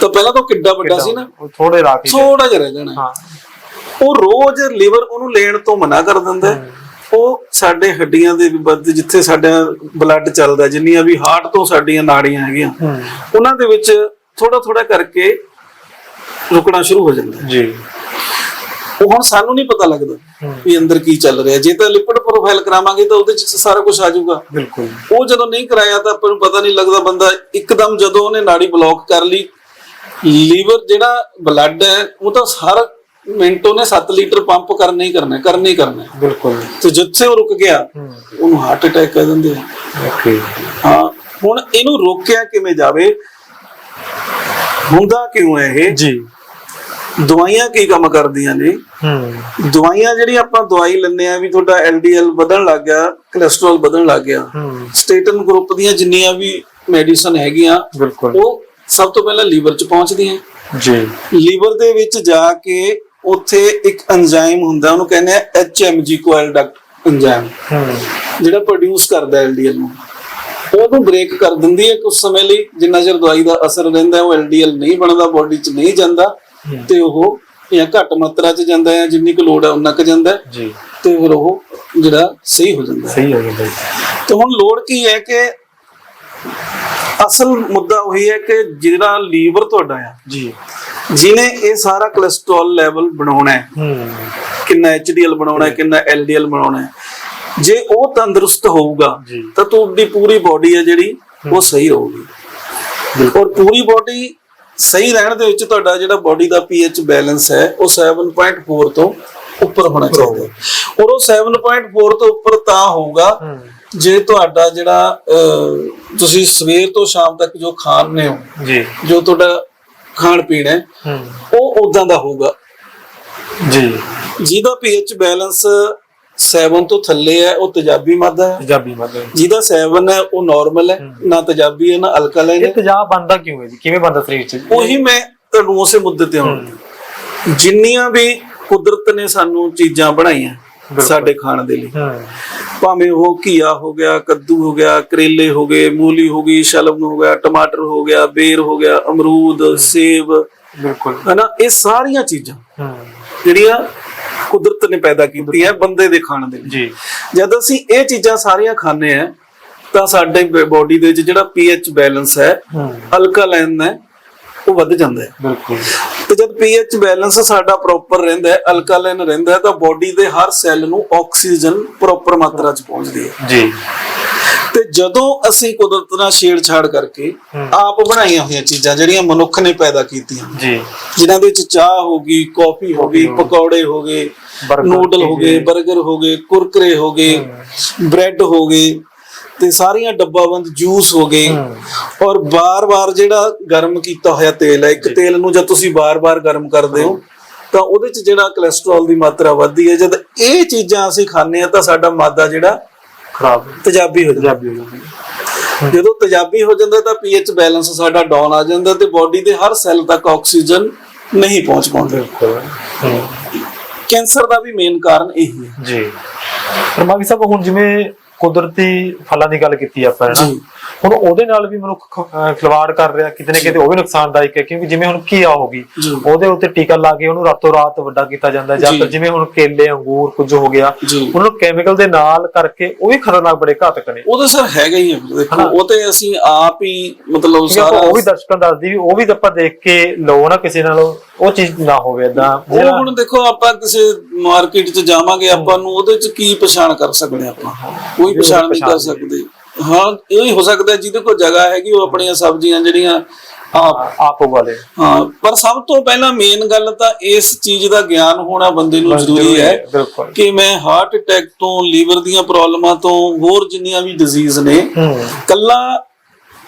ਤਾਂ ਪਹਿਲਾਂ ਤਾਂ ਕਿੱਡਾ ਵੱਡਾ ਸੀ ਨਾ ਥੋੜੇ ਰਾਖ ਹੀ ਥੋੜਾ ਜਿਹਾ ਰਹਿ ਜਾਣਾ ਹਾਂ ਉਹ ਰੋਜ਼ ਲੀਵਰ ਉਹਨੂੰ ਲੈਣ ਤੋਂ ਮਨਾ ਕਰ ਦਿੰਦਾ। ਉਹ ਸਾਡੇ ਹੱਡੀਆਂ ਦੇ ਵਿੱਚ ਜਿੱਥੇ ਸਾਡਾ ਬਲੱਡ ਚੱਲਦਾ ਜਿੰਨੀਆਂ ਵੀ ਹਾਰਟ ਤੋਂ ਸਾਡੀਆਂ ਨਾੜੀਆਂ ਹੈਗੀਆਂ ਉਹਨਾਂ ਦੇ ਵਿੱਚ ਥੋੜਾ ਥੋੜਾ ਕਰਕੇ ਰੁਕਣਾ ਸ਼ੁਰੂ ਹੋ ਜਾਂਦਾ। ਜੀ ਉਹ ਹੁਣ ਸਾਨੂੰ ਨਹੀਂ ਪਤਾ ਲੱਗਦਾ। ਵੀ ਅੰਦਰ ਕੀ ਚੱਲ ਰਿਹਾ। ਜੇ ਤਾਂ ਲਿਪਿਡ ਪ੍ਰੋਫਾਈਲ ਕਰਾਵਾਂਗੇ ਤਾਂ ਉਹਦੇ ਚ ਸਾਰਾ ਕੁਝ ਆ ਜਾਊਗਾ। ਬਿਲਕੁਲ। ਉਹ ਜਦੋਂ ਨਹੀਂ ਕਰਾਇਆ ਤਾਂ ਆਪਾਂ ਨੂੰ ਪਤਾ ਨਹੀਂ ਲੱਗਦਾ ਬੰਦਾ ਇੱਕਦਮ ਜਦੋਂ ਉਹਨੇ ਨਾੜੀ ਬਲੌਕ ਕਰ ਲਈ ਲੀਵਰ ਜਿਹੜਾ ਬਲੱਡ ਹੈ ਉਹ ਤਾਂ ਸਾਰਾ ਮਿੰਟੋ ਨੇ 7 ਲੀਟਰ ਪੰਪ ਕਰਨਾ ਹੀ ਕਰਨਾ ਕਰਨਾ ਹੀ ਕਰਨਾ। ਬਿਲਕੁਲ। ਤੇ ਜਿੱਥੇ ਉਹ ਰੁਕ ਗਿਆ ਉਹਨੂੰ ਹਾਰਟ ਅਟੈਕ ਕਹਿ ਦਿੰਦੇ ਆ। ਓਕੇ। ਹਾਂ ਹੁਣ ਇਹਨੂੰ ਰੋਕਿਆ ਕਿਵੇਂ ਜਾਵੇ? ਹੁੰਦਾ ਕਿਉਂ ਹੈ ਇਹ? ਜੀ। ਦਵਾਈਆਂ ਕੀ ਕੰਮ ਕਰਦੀਆਂ ਨੇ? ਹੂੰ। ਦਵਾਈਆਂ ਜਿਹੜੀ ਆਪਾਂ ਦਵਾਈ ਲੈਂਦੇ ਆ ਵੀ ਤੁਹਾਡਾ ਐਲਡੀਐਲ ਵਧਣ ਲੱਗ ਗਿਆ ਕੋਲੇਸਟ੍ਰੋਲ ਵਧਣ ਲੱਗ ਗਿਆ। ਹੂੰ। ਸਟੇਟਨ ਗਰੁੱਪ ਦੀਆਂ ਜਿੰਨੀਆਂ ਵੀ ਮੈਡੀਸਨ ਹੈਗੀਆਂ ਬਿਲਕੁਲ। ਉਹ ਸਭ ਤੋਂ ਪਹਿਲਾਂ ਲੀਵਰ 'ਚ ਪਹੁੰਚਦੀਆਂ। ਜੀ। ਲੀਵਰ ਦੇ ਵਿੱਚ ਜਾ ਕੇ ਉੱਥੇ ਇੱਕ ਐਂਜ਼ਾਈਮ ਹੁੰਦਾ ਉਹਨੂੰ ਕਹਿੰਦੇ ਆ ਐਚਐਮਜੀ ਕੋਇਲ ਡਕਟ ਐਂਜ਼ਾਈਮ ਹੂੰ। ਜਿਹੜਾ ਪ੍ਰੋਡਿਊਸ ਕਰਦਾ ਐਲਡੀਐਲ ਨੂੰ। ਉਹਨੂੰ ਬ੍ਰੇਕ ਕਰ ਦਿੰਦੀ ਹੈ ਕੁਝ ਸਮੇਂ ਲਈ। ਜਿੰਨਾ ਚਿਰ ਦਵਾਈ ਦਾ ਅਸਰ ਰਹਿੰਦਾ ਉਹ ਐਲਡੀਐਲ ਨਹੀਂ ਬਣਦਾ ਬੋਡੀ 'ਚ ਨਹੀਂ ਜਾਂਦਾ। ਤੇ ਉਹ ਜਾਂ ਘੱਟ ਮਾਤਰਾ 'ਚ ਜਾਂਦਾ ਹੈ ਜਿੰਨੀ ਕੁ ਲੋੜ ਹੈ ਉਨਾ ਕੁ ਜਾਂਦਾ ਹੈ, ਜੀ। ਤੇ ਫਿਰ ਉਹ ਜਿਹੜਾ ਸਹੀ ਹੋ ਜਾਂਦਾ ਹੈ। ਸਹੀ ਹੋ ਗਿਆ ਤੇ ਹੁਣ ਲੋੜ ਕੀ ਹੈ ਕਿ ਅਸਲ ਮੁੱਦਾ ਉਹੀ ਹੈ ਕਿ ਜਿਹੜਾ ਲੀਵਰ ਤੁਹਾਡਾ ਆ ਜੀ। ਜਿਹਨੇ ਇਹ ਸਾਰਾ ਕੋਲੇਸਟ੍ਰੋਲ ਲੈਵਲ ਬਣਾਉਣਾ ਹੈ ਹੂੰ ਕਿੰਨਾ ਐਚਡੀਐਲ ਬਣਾਉਣਾ ਹੈ ਕਿੰਨਾ ਐਲਡੀਐਲ ਬਣਾਉਣਾ ਹੈ। ਜੇ ਉਹ ਤੰਦਰੁਸਤ ਹੋਊਗਾ ਜੀ। ਤਾਂ ਤੁਹਾਡੀ ਪੂਰੀ ਬਾਡੀ ਹੈ ਜਿਹੜੀ ਉਹ ਸਹੀ ਰਹੂਗੀ। ਔਰ ਪੂਰੀ ਬਾਡੀ ਸਹੀ ਰਹਿਣ ਦੇ ਵਿੱਚ ਤੁਹਾਡਾ ਜਿਹੜਾ ਬਾਡੀ ਦਾ ਪੀਐਚ ਬੈਲੈਂਸ ਹੈ ਉਹ 7.4 ਤੋਂ ਉੱਪਰ ਹੋਣਾ ਚਾਹੀਦਾ। ਔਰ ਉਹ 7.4 ਤੋਂ ਉੱਪਰ ਤਾਂ ਹੋਊਗਾ ਜੇ ਤੁਹਾਡਾ ਜਿਹੜਾ ਤੁਸੀਂ ਸਵੇਰ ਤੋਂ ਸ਼ਾਮ ਤੱਕ ਜੋ ਖਾਣੇ ਹੋ ਜੀ। ਜੋ ਤੁਹਾਡਾ ਖਾਣ ਪੀਣ ਹੈ ਹੂੰ। ਉਹ ਉਦਾਂ ਦਾ ਹੋਊਗਾ। ਜੀ। ਜਿਹਦਾ ਪੀਐਚ ਬੈਲੈਂਸ 7 ਤੋਂ ਥੱਲੇ ਹੈ ਉਹ ਤੇਜ਼ਾਬੀ ਮਾਦਾ ਹੈ। ਪੰਜਾਬੀ ਮਤਲਬ ਜਿਹਦਾ 7 ਹੈ ਉਹ ਨਾਰਮਲ ਹੈ ਨਾ ਤੇਜ਼ਾਬੀ ਹੈ ਨਾ ਅਲਕਲਾਈਨ ਇਹ ਹੈ ਤੇਜ਼ਾਬ ਬੰਦਾ ਕਿਉਂ ਹੈ ਜੀ? ਕਿਵੇਂ ਬੰਦਾ ਸਰੀਰ ਚ? ਉਹੀ ਮੈਂ ਤੁਹਾਨੂੰ ਉਸੇ ਮੁੱਦੇ ਤੇ ਆਉਣਾ। ਜਿੰਨੀਆਂ ਵੀ ਕੁਦਰਤ ਨੇ ਸਾਨੂੰ ਚੀਜ਼ਾਂ ਬਣਾਈਆਂ ਸਾਡੇ ਖਾਣ ਦੇ ਲਈ। ਹੂੰ। ਭਾਵੇਂ ਉਹ ਘੀਆ ਹੋ ਗਿਆ ਕੱਦੂ ਹੋ ਗਿਆ ਕਰੇਲੇ ਹੋ ਗਏ ਮੂਲੀ ਹੋ ਗਈ ਸ਼ਲਗਮ ਹੋ ਗਿਆ ਟਮਾਟਰ ਹੋ ਗਿਆ ਬੇਰ ਹੋ ਗਿਆ ਅਮਰੂਦ ਸੇਬ। ਬਿਲਕੁਲ। ਹਨਾ ਇਹ ਸਾਰੀਆਂ ਚੀਜ਼ਾਂ ਹੂੰ। ਜਿਹੜੀਆਂ ਕੁਦਰਤ ਨੇ ਪੈਦਾ ਕੀਤੀਆਂ ਬੰਦੇ ਦੇ ਖਾਣ ਦੇ ਜੀ। ਜਦ ਅਸੀਂ ਇਹ ਚੀਜ਼ਾਂ ਸਾਰੀਆਂ ਖਾਂਦੇ ਆ ਤਾਂ ਸਾਡੇ ਬਾਡੀ ਦੇ ਵਿੱਚ ਜਿਹੜਾ ਪੀਐਚ ਬੈਲੈਂਸ ਹੈ ਹੂੰ। ਅਲਕਲਾਈਨ ਹੈ ਉਹ ਵੱਧ ਜਾਂਦਾ ਹੈ ਬਿਲਕੁਲ। ਤੇ ਜਦ ਪੀਐਚ ਬੈਲੈਂਸ ਸਾਡਾ ਪ੍ਰੋਪਰ ਰਹਿੰਦਾ ਹੈ ਅਲਕਲਾਈਨ ਰਹਿੰਦਾ ਹੈ ਤਾਂ ਬਾਡੀ ਦੇ ਹਰ ਸੈੱਲ ਨੂੰ ਆਕਸੀਜਨ ਪ੍ਰੋਪਰ ਮਾਤਰਾ 'ਚ ਪਹੁੰਚਦੀ ਹੈ। ਜੀ। ਤੇ ਜਦੋਂ ਅਸੀਂ ਕੁਦਰਤ ਨਾਲ ਛੇੜਛਾੜ ਕਰਕੇ ਆਪ ਬਣਾਈਆਂ ਹੋਈਆਂ ਚੀਜ਼ਾਂ ਜਿਹੜੀਆਂ ਮਨੁੱਖ ਨੇ ਪੈਦਾ ਕੀਤੀਆਂ ਜੀ। ਜਿਨ੍ਹਾਂ ਦੇ ਵਿੱਚ ਚਾਹ ਹੋ ਗਈ ਕਾਫੀ ਹੋ ਗਈ ਪਕੌੜੇ ਹੋ ਗਏ ਨੂਡਲ ਹੋ ਗਏ 버ਗਰ ਹੋ ਗਏ ਕੁਰਕਰੇ ਹੋ ਗਏ ਬ੍ਰੈਡ ਹੋ ਗਏ ਤੇ ਸਾਰੀਆਂ ਡੱਬਾਬੰਦ ਜੂਸ ਹੋ ਗਏ। ਔਰ ਬਾਰ-ਬਾਰ ਜਿਹੜਾ ਗਰਮ ਕੀਤਾ ਹੋਇਆ ਤੇਲ ਹੈ ਇੱਕ ਤੇਲ ਨੂੰ ਜਦ ਤੁਸੀਂ ਬਾਰ-ਬਾਰ ਗਰਮ ਕਰਦੇ ਹੋ ਤਾਂ ਉਹਦੇ ਚ ਜਿਹੜਾ ਕੋਲੇਸਟ੍ਰੋਲ ਦੀ ਮਾਤਰਾ ਵੱਧਦੀ ਹੈ ਜਦ ਇਹ ਚੀਜ਼ਾਂ ਅਸੀਂ ਖਾਂਦੇ ਆ ਤਾਂ ਸਾਡਾ ਮਾਦਾ ਜਿਹੜਾ ਖਰਾਬ ਤੇਜ਼ਾਬੀ ਹੋ ਜਾਂਦਾ। ਜਾਂਦੀ। ਤੇਜ਼ਾਬੀ ਹੋ ਜਾਂਦਾ ਤਾਂ ਪੀਐਚ ਬੈਲੈਂਸ ਸਾਡਾ ਡਾਊਨ ਆ ਜਾਂਦਾ ਤੇ ਬਾਡੀ ਦੇ ਹਰ ਸੈੱਲ ਤੱਕ ਆਕਸੀਜਨ ਨਹੀਂ ਪਹੁੰਚ ਪਾਉਂਦਾ। ਕੈਂਸਰ ਦਾ ਵੀ ਮੇਨ ਕਾਰਨ ਇਹੀ ਹੈ। ਜੀ। ਪਰਮਾਵੀ ਸਾਹਿਬ ਹੁਣ ਜਿਵੇਂ ਕੁਦਰਤੀ ਫਲਾਂ ਦੀ ਗੱਲ ਕੀਤੀ ਆਪਾਂ ਹੈ ਨਾ? ਹੁਣ ਉਹਦੇ ਨਾਲ ਵੀ ਮਨੁੱਖ ਖਿਲਵਾੜ ਕਰ ਰਿਹਾ ਕਿਤੇ ਨਾ ਕਿਤੇ ਉਹ ਵੀ ਨੁਕਸਾਨਦਾਇਕ ਹੈ ਕਿਉਂਕਿ ਜਿਵੇਂ ਹੁਣ ਘੀਆ ਹੋ ਗਈ। ਉਹਦੇ ਉੱਤੇ ਟੀਕਾ ਲਾ ਕੇ ਉਹਨੂੰ ਰਾਤੋਂ ਰਾਤ ਵੱਡਾ ਕੀਤਾ ਜਾਂਦਾ ਜਾਂ। ਫਿਰ ਜਿਵੇਂ ਹੁਣ ਕੇਲੇ ਅੰਗੂਰ ਕੁਝ ਹੋ ਗਿਆ ਉਹਨਾਂ ਕੈਮੀਕਲ ਦੇ ਨਾਲ ਕਰਕੇ ਉਹ ਵੀ ਖਤਰਨਾਕ ਬੜੇ ਘਾਤਕ ਨੇ। ਉਹ ਤਾਂ ਸਰ ਹੈਗਾ ਹੀ ਹੈ ਦੇਖੋ ਉਹ ਤੇ ਅਸੀਂ ਆਪ ਹੀ ਮਤਲਬ ਸਾਰਾ ਉਹ ਵੀ ਦਰਸ਼ਕਾਂ ਦੱਸਦੀ ਵੀ ਉਹ ਵੀ ਆਪਾਂ ਦੇਖ ਕੇ ਲਓ ਨਾ ਕਿਸੇ ਨਾਲ ਉਹ ਚੀਜ਼ ਨਾ ਹੋਵੇ ਇਦਾਂ ਉਹ ਹੁਣ ਦੇਖੋ ਆਪਾਂ ਕਿਸੇ ਮਾਰਕੀਟ 'ਚ ਜਾਵਾਂਗੇ ਆਪਾਂ ਨੂੰ ਉਹਦੇ 'ਚ ਕੀ ਪਛਾਣ ਕਰ ਸਕਦੇ ਆਪਾਂ? ਕੋਈ ਪਛਾਣ ਨਹੀਂ ਕਰ ਸਕਦੇ। ਹਾਂ ਇਹ ਹੀ ਹੋ ਸਕਦਾ ਜਿਹਦੇ ਕੋਲ ਜਗ੍ਹਾ ਹੈਗੀ ਉਹ ਆਪਣੀਆਂ ਸਬਜ਼ੀਆਂ ਜਿਹੜੀਆਂ ਆਪ ਆਪ ਵਾਲੇ ਹਾਂ ਪਰ ਸਭ ਤੋਂ ਪਹਿਲਾਂ ਮੇਨ ਗੱਲ ਤਾਂ ਇਸ ਚੀਜ਼ ਦਾ ਗਿਆਨ ਹੋਣਾ ਬੰਦੇ ਨੂੰ ਜ਼ਰੂਰੀ ਹੈ ਕਿ ਮੈਂ ਹਾਰਟ ਅਟੈਕ ਤੋਂ ਲੀਵਰ ਦੀਆਂ ਪ੍ਰੋਬਲਮਾਂ ਤੋਂ ਹੋਰ ਜਿੰਨੀਆਂ ਵੀ ਡਿਜ਼ੀਜ਼ ਨੇ ਕੱਲਾ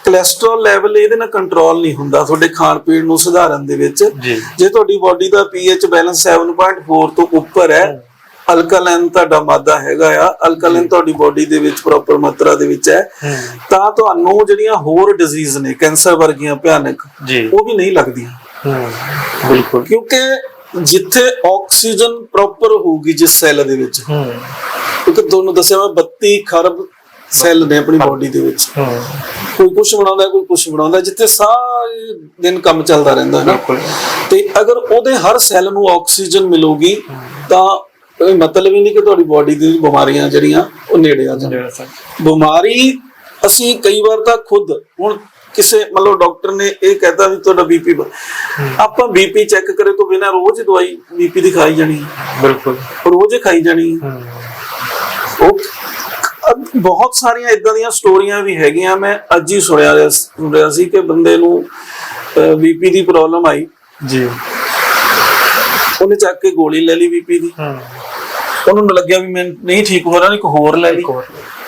ਕੋਲੇਸਟ੍ਰੋਲ ਲੈਵਲ ਇਹਦੇ ਨਾਲ ਕੰਟਰੋਲ ਨਹੀਂ ਹੁੰਦਾ ਤੁਹਾਡੇ ਖਾਣ ਪੀਣ ਨੂੰ ਸੁਧਾਰਨ ਦੇ ਵਿੱਚ। ਜੀ। ਜੇ ਤੁਹਾਡੀ ਬਾਡੀ ਦਾ ਪੀਐਚ ਬੈਲੈਂਸ 7.4 ਤੋਂ ਉੱਪਰ ਹੈ। ਅਲਕਲਾਈਨ ਤੁਹਾਡਾ ਮਾਦਾ ਹੈਗਾ ਆ ਅਲਕਲਾਈਨ ਤੁਹਾਡੀ ਬਾਡੀ ਦੇ ਵਿੱਚ ਪ੍ਰੋਪਰ ਮਾਤਰਾ ਦੇ ਵਿੱਚ ਹੈ। ਤਾਂ ਤੁਹਾਨੂੰ ਜਿਹੜੀਆਂ ਹੋਰ ਡਿਜ਼ੀਜ਼ ਨੇ ਕੈਂਸਰ ਵਰਗੀਆਂ ਭਿਆਨਕ ਉਹ ਵੀ ਨਹੀਂ ਲੱਗਦੀਆਂ। ਬਿਲਕੁਲ। ਕਿਉਂਕਿ ਜਿੱਥੇ ਆਕਸੀਜਨ ਪ੍ਰੋਪਰ ਹੋਊਗੀ ਜਿਸ ਸੈੱਲ ਦੇ ਵਿੱਚ ਹੂੰ। ਕਿਉਂਕਿ ਤੁਹਾਨੂੰ ਦੱਸਿਆ ਮੈਂ 32 ਖਰਬ ਸੈੱਲ ਨੇ ਆਪਣੀ ਬਾਡੀ ਦੇ ਵਿੱਚ। ਹੂੰ। ਕੋਈ ਕੁਝ ਬਣਾਉਂਦਾ ਕੋਈ ਕੁਝ ਬਣਾਉਂਦਾ ਜਿੱਥੇ ਸਾਰੇ ਦਿਨ ਕੰਮ ਚੱਲਦਾ ਰਹਿੰਦਾ ਹੈ ਨਾ। ਬਿਲਕੁਲ। ਤੇ ਅਗਰ ਉਹਦੇ ਹਰ ਸੈੱਲ ਨੂੰ ਆਕਸੀਜਨ ਮਿਲੂਗੀ ਤਾਂ ਇਹ ਮਤਲਬ ਹੀ ਨਹੀਂ ਕਿ ਤੁਹਾਡੀ ਬਾਡੀ ਦੀ ਬਿਮਾਰੀਆਂ ਜਿਹੜੀਆਂ ਉਹ ਨੇੜੇ ਆ ਜਾਣ। ਬਿਮਾਰੀ ਅਸੀਂ ਕਈ ਵਾਰ ਤਾਂ ਖੁਦ ਹੁਣ ਕਿਸੇ ਮਤਲਬ ਡਾਕਟਰ ਨੇ ਇਹ ਕਹਿਤਾ ਵੀ ਤੁਹਾਡਾ ਬੀਪੀ ਆਪਾਂ ਬੀਪੀ ਚੈੱਕ ਕਰੇ ਤੋਂ ਬਿਨਾਂ ਰੋਜ਼ ਦਵਾਈ ਬੀਪੀ ਦੀ ਖਾਈ ਜਾਣੀ। ਬਿਲਕੁਲ। ਰੋਜ਼ ਹੀ ਖਾਈ ਜਾਣੀ। ਉਹ ਬਹੁਤ ਸਾਰੀਆਂ ਇਦਾਂ ਦੀਆਂ ਸਟੋਰੀਆਂ ਵੀ ਹੈਗੀਆਂ। ਮੈਂ ਅੱਜ ਹੀ ਸੁਣਿਆ ਰਿਹਾ- ਸੁਣ ਰਿਹਾ ਸੀ ਕਿ ਬੰਦੇ ਨੂੰ ਬੀਪੀ ਦੀ ਪ੍ਰੋਬਲਮ ਆਈ। ਜੀ। ਉਹਨੇ ਚੱਕ ਕੇ ਗੋਲੀ ਲੈ ਲਈ ਬੀਪੀ ਦੀ। ਹੂੰ। ਉਹਨੂੰ ਲੱਗਿਆ ਵੀ ਮੈਂ ਨਹੀਂ ਠੀਕ ਹੋ ਰਿਹਾ ਇੱਕ ਹੋਰ ਲੈ ਲਈ।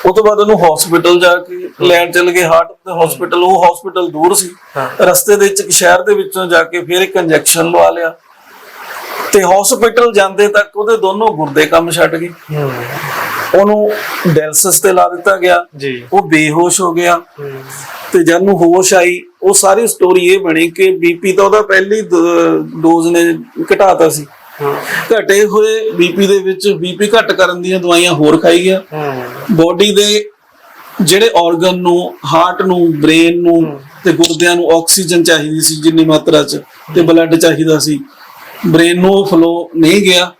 ਉਹ ਤੋਂ ਬਾਅਦ ਉਹਨੂੰ ਹਸਪੀਟਲ ਜਾ ਕੇ ਲੈਣ ਚਲ ਗਏ ਹਾਰਟ ਦੇ ਹਸਪੀਟਲ ਉਹ ਹਸਪੀਟਲ ਦੂਰ ਸੀ। ਰਸਤੇ ਦੇ ਵਿੱਚ ਇੱਕ ਸ਼ਹਿਰ ਦੇ ਵਿੱਚੋਂ ਜਾ ਕੇ ਫਿਰ ਇੱਕ ਇੰਜੈਕਸ਼ਨ ਲਵਾ ਲਿਆ। ਤੇ ਹਸਪੀਟਲ ਜਾਂਦੇ ਤੱਕ ਉਹਦੇ ਦੋਨੋਂ ਗੁਰਦੇ ਕੰਮ ਛੱਡ ਗਏ। ਹੂੰ। ਉਹਨੂੰ ਡਾਇਲਸਿਸ ਤੇ ਲਾ ਦਿੱਤਾ ਗਿਆ। ਜੀ। ਉਹ ਬੇਹੋਸ਼ ਹੋ ਗਿਆ। ਤੇ ਜਦ ਨੂੰ ਹੋਸ਼ ਆਈ ਉਹ ਸਾਰੀ ਸਟੋਰੀ ਇਹ ਬਣੀ ਕਿ ਬੀਪੀ ਤਾਂ ਉਹਦਾ ਪਹਿਲੀ ਡੋਜ਼ ਨੇ ਘਟਾਤਾ ਸੀ। ਘਟੇ ਹੋਏ ਬੀਪੀ ਦੇ ਵਿੱਚ ਬੀਪੀ ਘਟ ਕਰਨ ਦੀਆਂ ਦਵਾਈਆਂ ਹੋਰ ਖਾਈ ਗਿਆ। ਬੋਡੀ ਦੇ ਜਿਹੜੇ ਆਰਗਨ ਨੂੰ ਹਾਰਟ ਨੂੰ ਬ੍ਰੇਨ ਨੂੰ ਤੇ ਗੁਰਦਿਆਂ ਨੂੰ ਆਕਸੀਜਨ ਚਾਹੀਦੀ ਸੀ ਜਿੰਨੀ ਮਾਤਰਾ ਚ ਤੇ ਬਲੱਡ ਚਾਹੀਦਾ ਸੀ। ਬ੍ਰੇਨ ਨੂੰ ਫਲੋ ਨਹੀਂ ਗਿਆ।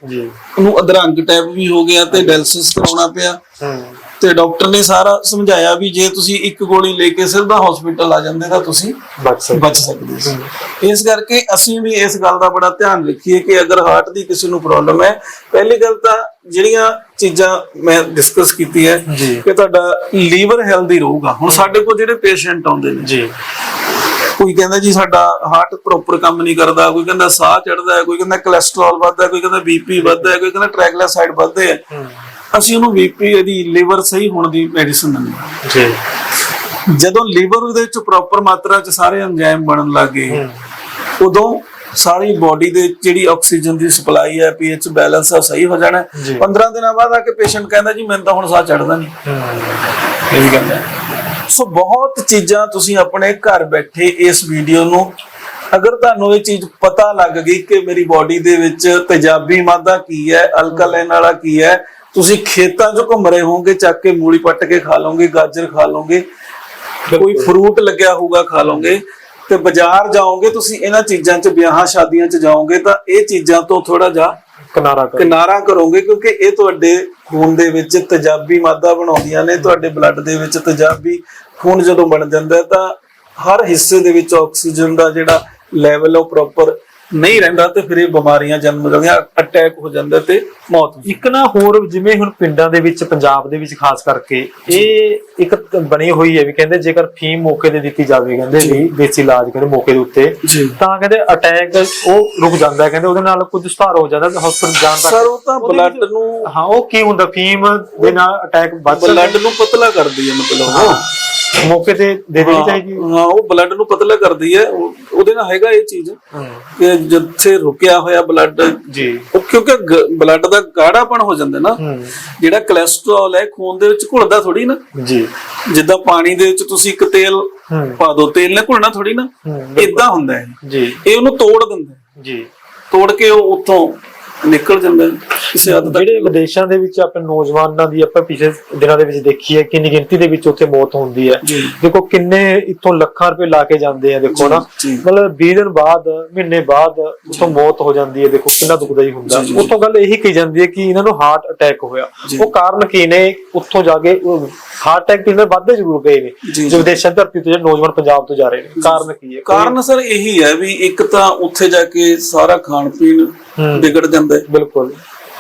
ਉਹਨੂੰ ਅਧਰੰਗ ਟੈਪ ਵੀ ਹੋ ਗਿਆ ਤੇ ਡਾਇਲਸਿਸ ਕਰਾਉਣਾ ਪਿਆ। ਹੂੰ। ਤੇ ਡਾਕਟਰ ਨੇ ਸਾਰਾ ਸਮਝਾਇਆ ਵੀ ਜੇ ਤੁਸੀਂ ਇੱਕ ਗੋਲੀ ਲੈ ਕੇ ਸਿੱਧਾ ਹਸਪੀਟਲ ਆ ਜਾਂਦੇ ਤਾਂ ਤੁਸੀਂ ਬਚ ਸਕਦੇ। ਸੀ। ਇਸ ਕਰਕੇ ਅਸੀਂ ਵੀ ਇਸ ਗੱਲ ਦਾ ਬੜਾ ਧਿਆਨ ਰੱਖੀਏ ਕਿ ਅਗਰ ਹਾਰਟ ਦੀ ਕਿਸੇ ਨੂੰ ਪ੍ਰੋਬਲਮ ਹੈ ਪਹਿਲੀ ਗੱਲ ਤਾਂ ਜਿਹੜੀਆਂ ਚੀਜ਼ਾਂ ਮੈਂ ਡਿਸਕਸ ਕੀਤੀ ਹੈ। ਕਿ ਤੁਹਾਡਾ ਲੀਵਰ ਹੈਲਦੀ ਰਹੂਗਾ। ਹੁਣ ਸਾਡੇ ਕੋਲ ਜਿਹੜੇ ਪੇਸ਼ੈਂਟ ਆਉਂਦੇ ਨੇ ਜੀ। ਕੋਈ ਕਹਿੰਦਾ ਜੀ ਸਾਡਾ ਹਾਰਟ ਪ੍ਰੋਪਰ ਕੰਮ ਨਹੀਂ ਕਰਦਾ ਕੋਈ ਕਹਿੰਦਾ ਸਾਹ ਚੜਦਾ ਹੈ ਕੋਈ ਕਹਿੰਦਾ ਕੋਲੇਸਟ੍ਰੋਲ ਵੱਧਦਾ ਹੈ ਕੋਈ ਕਹਿੰਦਾ ਬੀਪੀ ਵੱਧਦਾ ਹੈ ਕੋਈ ਕਹਿੰਦਾ ਟ੍ਰਾਈਗਲਾਈਸਰਾਈਡ ਵੱਧਦੇ ਹੈ। ਅਸੀਂ ਉਹਨੂੰ ਬੀਪੀ ਇਹਦੀ ਲਿਵਰ ਸਹੀ ਹੋਣ ਦੀ ਮੈਡੀਸਿਨ ਦਿੰਦੇ ਜੀ। ਜਦੋਂ ਲਿਵਰ ਉਹਦੇ ਵਿੱਚ ਪ੍ਰੋਪਰ ਮਾਤਰਾ ਚ ਸਾਰੇ ਐਂਜ਼ਾਈਮ ਬਣਨ ਲੱਗੇ ਉਦੋਂ ਸਾਰੀ ਬਾਡੀ ਦੇ ਜਿਹੜੀ ਆਕਸੀਜਨ ਦੀ ਸਪਲਾਈ ਹੈ ਪੀਐਚ ਬੈਲੈਂਸ ਆ ਸਹੀ ਹੋ ਜਾਣਾ ਹੈ। ਜੀ। 15 ਦਿਨਾਂ ਬਾਅਦ ਆ ਕੇ ਪੇਸ਼ੈਂਟ ਕਹਿੰਦਾ ਜੀ ਮੈਨੂੰ ਤਾਂ ਹੁਣ ਸਾਹ ਚੜਦਾ ਨਹੀਂ। ਇਹ ਵੀ ਕਹਿੰਦਾ ਸੋ ਬਹੁਤ ਚੀਜ਼ਾਂ ਤੁਸੀਂ ਆਪਣੇ ਘਰ ਬੈਠੇ ਇਸ ਵੀਡੀਓ ਨੂੰ ਅਗਰ ਤੁਹਾਨੂੰ ਇਹ ਚੀਜ਼ ਪਤਾ ਲੱਗ ਗਈ ਕਿ ਮੇਰੀ ਬਾਡੀ ਦੇ ਵਿੱਚ ਤੇਜ਼ਾਬੀ ਮਾਦਾ ਕੀ ਹੈ ਅਲਕਲੈਨ ਵਾਲਾ ਕੀ ਹੈ ਤੁਸੀਂ ਖੇਤਾਂ 'ਚ ਘੁੰਮ ਰਹੇ ਹੋਵੋਗੇ ਚੱਕ ਕੇ ਮੂਲੀ ਪੱਟ ਕੇ ਖਾ ਲਓਗੇ ਗਾਜਰ ਖਾ ਲਓਗੇ ਕੋਈ ਫਰੂਟ ਲੱਗਿਆ ਹੋਊਗਾ ਖਾ ਲਓਗੇ ਤੇ ਬਾਜ਼ਾਰ ਜਾਓਗੇ ਤੁਸੀਂ ਇਹਨਾਂ ਚੀਜ਼ਾਂ 'ਚ ਵਿਆਹਾਂ ਸ਼ਾਦੀਆਂ 'ਚ ਜਾਓਗੇ ਤਾਂ ਇਹ ਚੀਜ਼ਾਂ ਤੋਂ ਥੋੜਾ ਜਿਹਾ ਕਿਨਾਰਾ ਕਰ। ਕਿਨਾਰਾ ਕਰੋਗੇ ਕਿਉਂਕਿ ਇਹ ਤੁਹਾਡੇ ਖੂਨ ਦੇ ਵਿੱਚ ਤੇਜ਼ਾਬੀ ਮਾਦਾ ਬਣਾਉਂਦੀਆਂ ਨੇ, ਤੁਹਾਡੇ ਬਲੱਡ ਦੇ ਵਿੱਚ ਤੇਜ਼ਾਬੀ ਖੂਨ ਜਦੋਂ ਬਣ ਜਾਂਦਾ ਤਾਂ ਹਰ ਹਿੱਸੇ ਦੇ ਵਿੱਚ ਆਕਸੀਜਨ ਦਾ ਜਿਹੜਾ ਲੈਵਲ ਉਹ ਪ੍ਰੋਪਰ ਨਹੀਂ ਰਹਿੰਦਾ ਤੇ ਫਿਰ ਇਹ ਬਿਮਾਰੀਆਂ ਜਨਮ ਲੈਂਦੀਆਂ ਅਟੈਕ ਹੋ ਜਾਂਦਾ ਤੇ ਮੌਤ ਵੀ ਇੱਕ ਨਾ ਹੋਰ ਜਿਵੇਂ ਹੁਣ ਪਿੰਡਾਂ ਦੇ ਵਿੱਚ ਪੰਜਾਬ ਦੇ ਵਿੱਚ ਖਾਸ ਕਰਕੇ ਇਹ ਇੱਕ ਬਣੀ ਹੋਈ ਹੈ ਵੀ ਕਹਿੰਦੇ ਜੇਕਰ ਫੀਮ ਮੌਕੇ ਤੇ ਦਿੱਤੀ ਜਾਵੇ ਕਹਿੰਦੇ ਵੀ ਦੇਸੀ ਇਲਾਜ ਕਹਿੰਦੇ ਮੌਕੇ ਦੇ ਉੱਤੇ ਤਾਂ ਕਹਿੰਦੇ ਅਟੈਕ ਉਹ ਰੁਕ ਜਾਂਦਾ ਕਹਿੰਦੇ ਉਹਦੇ ਨਾਲ ਕੁਝ ਸੁਧਾਰ ਹੋ ਜਾਂਦਾ ਹਸਪਤਾਲ ਜਾਣ ਤੱਕ। ਸਰ ਉਹ ਤਾਂ ਬਲੱਡ ਨੂੰ ਹਾਂ ਉਹ ਕੀ ਹੁੰਦਾ ਫੀਮ ਦੇ ਨਾਲ ਅਟੈਕ ਬਲੱਡ ਨੂੰ ਪਤਲਾ ਕਰਦੀ ਹੈ ਮਤਲਬ ਉਹ। ਮੌਕੇ ਤੇ ਦੇ ਦੇਣੀ ਚਾਹੀਦੀ ਹੈ। ਹਾਂ ਉਹ ਬਲੱਡ ਨੂੰ ਪਤਲਾ ਕਰਦੀ ਹੈ। ਉਹ- ਉਹਦੇ ਨਾਲ ਹੈਗਾ ਇਹ ਚੀਜ਼ ਹਮ, ਕਿ ਜਿੱਥੇ ਰੁਕਿਆ ਹੋਇਆ ਬਲੱਡ ਜੀ। ਉਹ ਕਿਉਂਕਿ ਬਲੱਡ ਦਾ ਗਾੜਾਪਣ ਹੋ ਜਾਂਦਾ ਨਾ। ਹਮ, ਜਿਹੜਾ ਕੋਲੇਸਟ੍ਰੋਲ ਹੈ ਖੂਨ ਦੇ ਵਿੱਚ ਘੁਲਦਾ ਥੋੜੀ ਨਾ। ਜੀ। ਜਿੱਦਾਂ ਪਾਣੀ ਦੇ ਵਿੱਚ ਤੁਸੀਂ ਇੱਕ ਤੇਲ ਹਮ, ਪਾ ਦੋ ਤੇਲ ਨੇ ਘੁਲਣਾ ਥੋੜੀ ਨਾ। ਹਮ, ਇਦਾਂ ਹੁੰਦਾ ਹੈ ਜੀ। ਇਹ ਉਹਨੂੰ ਤੋੜ ਦਿੰਦਾ। ਹੈ। ਜੀ। ਤੋੜ ਕੇ ਉਹ ਉੱਥੋਂ ਨਿਕਲ ਜਾਂਦਾ ਕਿਸੇ ਹੱਦ ਤੱਕ। ਜਿਹੜੇ ਵਿਦੇਸ਼ਾਂ ਦੇ ਵਿੱਚ ਆਪਣੇ ਨੌਜਵਾਨਾਂ ਦੀ ਆਪਾਂ ਪਿਛਲੇ ਦਿਨਾਂ ਦੇ ਵਿੱਚ ਦੇਖੀ ਹੈ ਕਿੰਨੀ ਗਿਣਤੀ ਦੇ ਵਿੱਚ ਉੱਥੇ ਮੌਤ ਹੁੰਦੀ ਹੈ। ਦੇਖੋ ਕਿੰਨੇ ਇੱਥੋਂ ਲੱਖਾਂ ਰੁਪਏ ਲਾ ਕੇ ਜਾਂਦੇ ਆ ਦੇਖੋ ਨਾ। ਮਤਲਬ 20 ਦਿਨ ਬਾਅਦ ਮਹੀਨੇ ਬਾਅਦ ਉੱਥੋਂ ਮੌਤ ਹੋ ਜਾਂਦੀ ਹੈ ਦੇਖੋ ਕਿੰਨਾ ਦੁਖਦਾਈ ਹੁੰਦਾ। ਉੱਥੋਂ ਗੱਲ ਇਹੀ ਕਹੀ ਜਾਂਦੀ ਹੈ ਕਿ ਇਹਨਾਂ ਨੂੰ ਹਾਰਟ ਅਟੈਕ ਹੋਇਆ। ਉਹ ਕਾਰਨ ਕੀ ਨੇ? ਉੱਥੋਂ ਜਾ ਕੇ ਹਾਰਟ ਅਟੈਕ ਕਿੰਨੇ ਵੱਧਦੇ ਜ਼ਰੂਰ ਗਏ ਨੇ। ਜੀ, ਵਿਦੇਸ਼ਾਂ ਧਰਤੀ ਤੋਂ ਜਿਹੜੇ ਨੌਜਵਾਨ ਪੰਜਾਬ ਤੋਂ ਜਾ ਰਹੇ ਨੇ। ਕਾਰਨ ਕੀ ਹੈ? ਕਾਰਨ ਸਰ ਇਹੀ ਹੈ ਵੀ ਇੱਕ ਤਾਂ ਉੱਥੇ ਜਾ ਕੇ ਸਾਰਾ ਖਾਣ ਪੀਣ। ਵਿਗੜ ਜਾਂਦਾ ਹੈ। ਬਿਲਕੁਲ।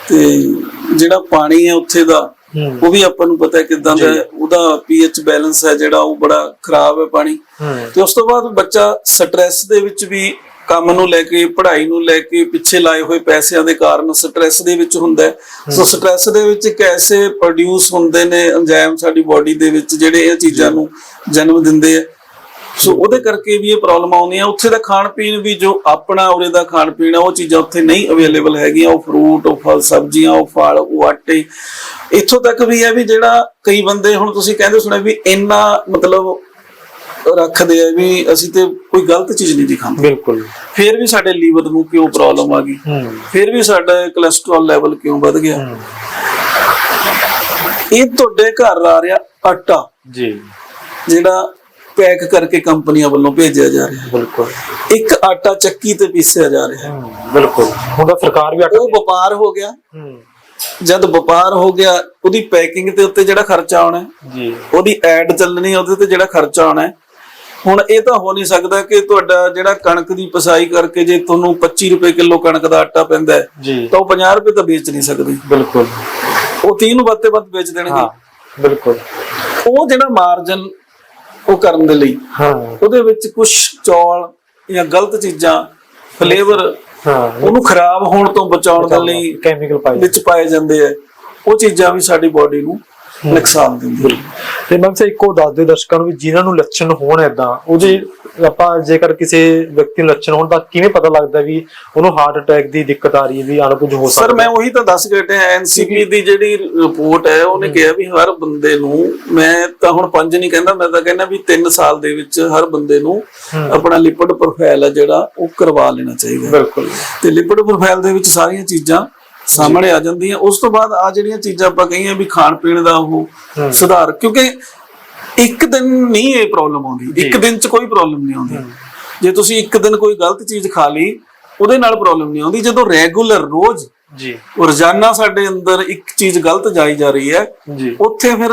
ਤੇ ਜਿਹੜਾ ਪਾਣੀ ਹੈ ਉੱਥੇ ਦਾ ਉਹ ਵੀ ਆਪਾਂ ਨੂੰ ਪਤਾ ਹੈ ਕਿਦਾਂ ਦਾ। ਉਹਦਾ ਪੀਐਚ ਬੈਲੈਂਸ ਹੈ ਜਿਹੜਾ ਉਹ ਬੜਾ ਖਰਾਬ ਹੈ ਪਾਣੀ। ਤੇ ਉਸ ਤੋਂ ਬਾਅਦ ਬੱਚਾ ਸਟ੍ਰੈਸ ਦੇ ਵਿੱਚ ਵੀ ਕੰਮ ਨੂੰ ਲੈ ਕੇ ਪੜ੍ਹਾਈ ਨੂੰ ਲੈ ਕੇ ਪਿੱਛੇ ਲਾਏ ਹੋਏ ਪੈਸਿਆਂ ਦੇ ਕਾਰਨ ਸਟ੍ਰੈਸ ਦੇ ਵਿੱਚ ਹੁੰਦਾ ਹੈ। ਸੋ ਸਟ੍ਰੈਸ ਦੇ ਵਿੱਚ ਕੈਸੇ ਪ੍ਰੋਡਿਊਸ ਹੁੰਦੇ ਨੇ ਐਂਜ਼ਾਈਮ ਸਾਡੀ ਬਾਡੀ ਦੇ ਵਿੱਚ ਜਿਹੜੇ ਇਹ ਚੀਜ਼ਾਂ ਨੂੰ ਜਨਮ ਦਿੰਦੇ ਆ। ਸੋ ਉਹਦੇ ਕਰਕੇ ਵੀ ਇਹ ਪ੍ਰੋਬਲਮ ਆਉਂਦੀਆਂ ਉੱਥੇ ਦਾ ਖਾਣ ਪੀਣ ਵੀ ਜੋ ਆਪਣਾ ਉਰੇ ਦਾ ਖਾਣ ਪੀਣ ਆ ਉਹ ਚੀਜ਼ਾਂ ਉੱਥੇ ਨਹੀਂ ਅਵੇਲੇਬਲ ਹੈਗੀਆਂ। ਉਹ ਫਰੂਟ ਉਹ ਫਲ ਸਬਜ਼ੀਆਂ ਉਹ ਫਲ ਉਹ ਆਟੇ। ਇੱਥੋਂ ਤੱਕ ਵੀ ਹੈ ਵੀ ਜਿਹੜਾ ਕਈ ਬੰਦੇ ਹੁਣ ਤੁਸੀਂ ਕਹਿੰਦੇ ਸੁਣਿਆ ਵੀ ਇੰਨਾ ਮਤਲਬ ਰੱਖਦੇ ਆ ਵੀ ਅਸੀਂ ਤੇ ਕੋਈ ਗਲਤ ਚੀਜ਼ ਨਹੀਂ ਜੀ ਖਾਂਦੇ। ਬਿਲਕੁਲ। ਫਿਰ ਵੀ ਸਾਡੇ ਲੀਵਰ ਨੂੰ ਕਿਉਂ ਪ੍ਰੋਬਲਮ ਆ ਗਈ? ਫਿਰ ਵੀ ਸਾਡਾ ਕੋਲੇਸਟ੍ਰੋਲ ਲੈਵਲ ਕਿਉਂ ਵੱਧ ਗਿਆ? ਇਹ ਤੁਹਾਡੇ ਘਰ ਆ ਰਿਹਾ ਆਟਾ। ਜੀ। ਜਿਹੜਾ ਪੈਕ ਕਰਕੇ ਕੰਪਨੀਆਂ ਵੱਲੋਂ ਭੇਜਿਆ ਜਾ ਰਿਹਾ। ਬਿਲਕੁਲ। ਇੱਕ ਆਟਾ ਚੱਕੀ ਤੇ ਪੀਸਿਆ ਜਾ ਰਿਹਾ। ਬਿਲਕੁਲ। ਹੁਣ ਤਾਂ ਸਰਕਾਰ ਵੀ ਆਟਾ ਉਹ ਵਪਾਰ ਹੋ ਗਿਆ। ਜਦ ਵਪਾਰ ਹੋ ਗਿਆ ਉਹਦੀ ਪੈਕਿੰਗ ਦੇ ਉੱਤੇ ਜਿਹੜਾ ਖਰਚਾ ਆਉਣਾ ਜੀ। ਉਹਦੀ ਐਡ ਚੱਲਣੀ ਉਹਦੇ ਤੇ ਜਿਹੜਾ ਖਰਚਾ ਆਉਣਾ। ਹੁਣ ਇਹ ਤਾਂ ਹੋ ਨਹੀਂ ਸਕਦਾ ਕਿ ਤੁਹਾਡਾ ਜਿਹੜਾ ਕਣਕ ਦੀ ਪਸਾਈ ਕਰਕੇ ਜੇ ਤੁਹਾਨੂੰ 25 ਰੁਪਏ ਕਿਲੋ ਕਣਕ ਦਾ ਆਟਾ ਪੈਂਦਾ ਤਾਂ ਉਹ 50 ਰੁਪਏ ਤਾਂ ਵੇਚ ਨਹੀਂ ਸਕਦੀ। ਬਿਲਕੁਲ। ਉਹ 30 ਨੂੰ ਵੱਧ ਤੇ ਵੱਧ ਵੇਚ ਦੇਣਗੇ। ਹਾਂ ਬਿਲਕੁਲ। ਉਹ ਜਿਹੜਾ ਮਾਰਜਨ ਉਹ ਕਰਨ ਦੇ ਲਈ। ਹਾਂ। ਉਹਦੇ ਵਿੱਚ ਕੁਝ ਚੌਲ ਜਾਂ ਗਲਤ ਚੀਜ਼ਾਂ ਫਲੇਵਰ ਹਾਂ। ਉਹਨੂੰ ਖਰਾਬ ਹੋਣ ਤੋਂ ਬਚਾਉਣ ਦੇ ਲਈ ਕੈਮੀਕਲ ਪਾਏ ਵਿੱਚ ਪਾਏ ਜਾਂਦੇ ਆ। ਉਹ ਚੀਜ਼ਾਂ ਵੀ ਸਾਡੀ ਬਾਡੀ ਨੂੰ ਨੁਕਸਾਨ ਦਿੰਦੀਆਂ ਤੇ ਮੈਂ ਸੇ ਇੱਕੋ ਦੱਸ ਦਿਓ ਦਰਸ਼ਕਾਂ ਨੂੰ ਵੀ ਜਿਨ੍ਹਾਂ ਨੂੰ ਲੱਛਣ ਹੋਣ ਏਦਾਂ ਉਹਦੇ ਆਪਾਂ ਜੇਕਰ ਕਿਸੇ ਵਿਅਕਤੀ ਨੂੰ ਲੱਛਣ ਹੋਣ ਤਾਂ ਕਿਵੇਂ ਪਤਾ ਲੱਗਦਾ ਵੀ ਉਹਨੂੰ ਹਾਰਟ ਅਟੈਕ ਦੀ ਦਿੱਕਤ ਆ ਰਹੀ ਹੈ ਵੀ ਆਣ ਕੁਝ ਹੋ ਸਰ ਸਕਦਾ ਮੈਂ ਉਹੀ ਤਾਂ ਦੱਸ ਕੇ ਹਟਿਆ ਐਨਸੀਪੀ ਦੀ ਜਿਹੜੀ ਰਿਪੋਰਟ ਹੈ ਉਹਨੇ ਕਿਹਾ ਵੀ ਹਰ ਬੰਦੇ ਨੂੰ ਮੈਂ ਤਾਂ ਹੁਣ ਪੰਜ ਨਹੀਂ ਕਹਿੰਦਾ ਮੈਂ ਤਾਂ ਕਹਿੰਦਾ ਵੀ 3 ਸਾਲ ਦੇ ਵਿੱਚ ਹਰ ਬੰਦੇ ਨੂੰ ਆਪਣਾ ਲਿਪਿਡ ਪ੍ਰੋਫਾਈਲ ਹੈ ਜਿਹੜਾ ਉਹ ਕਰਵਾ ਲੈਣਾ ਚਾਹੀਦਾ ਹੈ। ਬਿਲਕੁਲ। ਤੇ ਲਿਪਿਡ ਪ੍ਰੋਫਾਈਲ ਦੇ ਵਿੱਚ ਸਾਰੀਆਂ ਚੀਜ਼ਾਂ ਸਾਹਮਣੇ ਆ ਜਾਂਦੀਆਂ। ਉਸ ਤੋਂ ਬਾਅਦ ਆ ਜਿਹੜੀਆਂ ਚੀਜ਼ਾਂ ਆਪਾਂ ਕਹੀਆਂ ਵੀ ਖਾਣ ਪੀਣ ਦਾ ਉਹ ਸੁਧਾਰ ਕਿਉਂਕਿ ਇੱਕ ਦਿਨ ਨਹੀਂ ਇਹ ਪ੍ਰੋਬਲਮ ਆਉਂਦੀ। ਇੱਕ ਦਿਨ 'ਚ ਕੋਈ ਪ੍ਰੋਬਲਮ ਨਹੀਂ ਆਉਂਦੀ। ਜੇ ਤੁਸੀਂ ਇੱਕ ਦਿਨ ਕੋਈ ਗਲਤ ਚੀਜ਼ ਖਾ ਲਈ ਉਹਦੇ ਨਾਲ ਪ੍ਰੋਬਲਮ ਨਹੀਂ ਆਉਂਦੀ। ਜਦੋਂ ਰੈਗੂਲਰ ਰੋਜ਼ ਜੀ। ਰੋਜ਼ਾਨਾ ਸਾਡੇ ਅੰਦਰ ਇੱਕ ਚੀਜ਼ ਗਲਤ ਜਾਈ ਜਾ ਰਹੀ ਹੈ ਜੀ। ਉੱਥੇ ਫਿਰ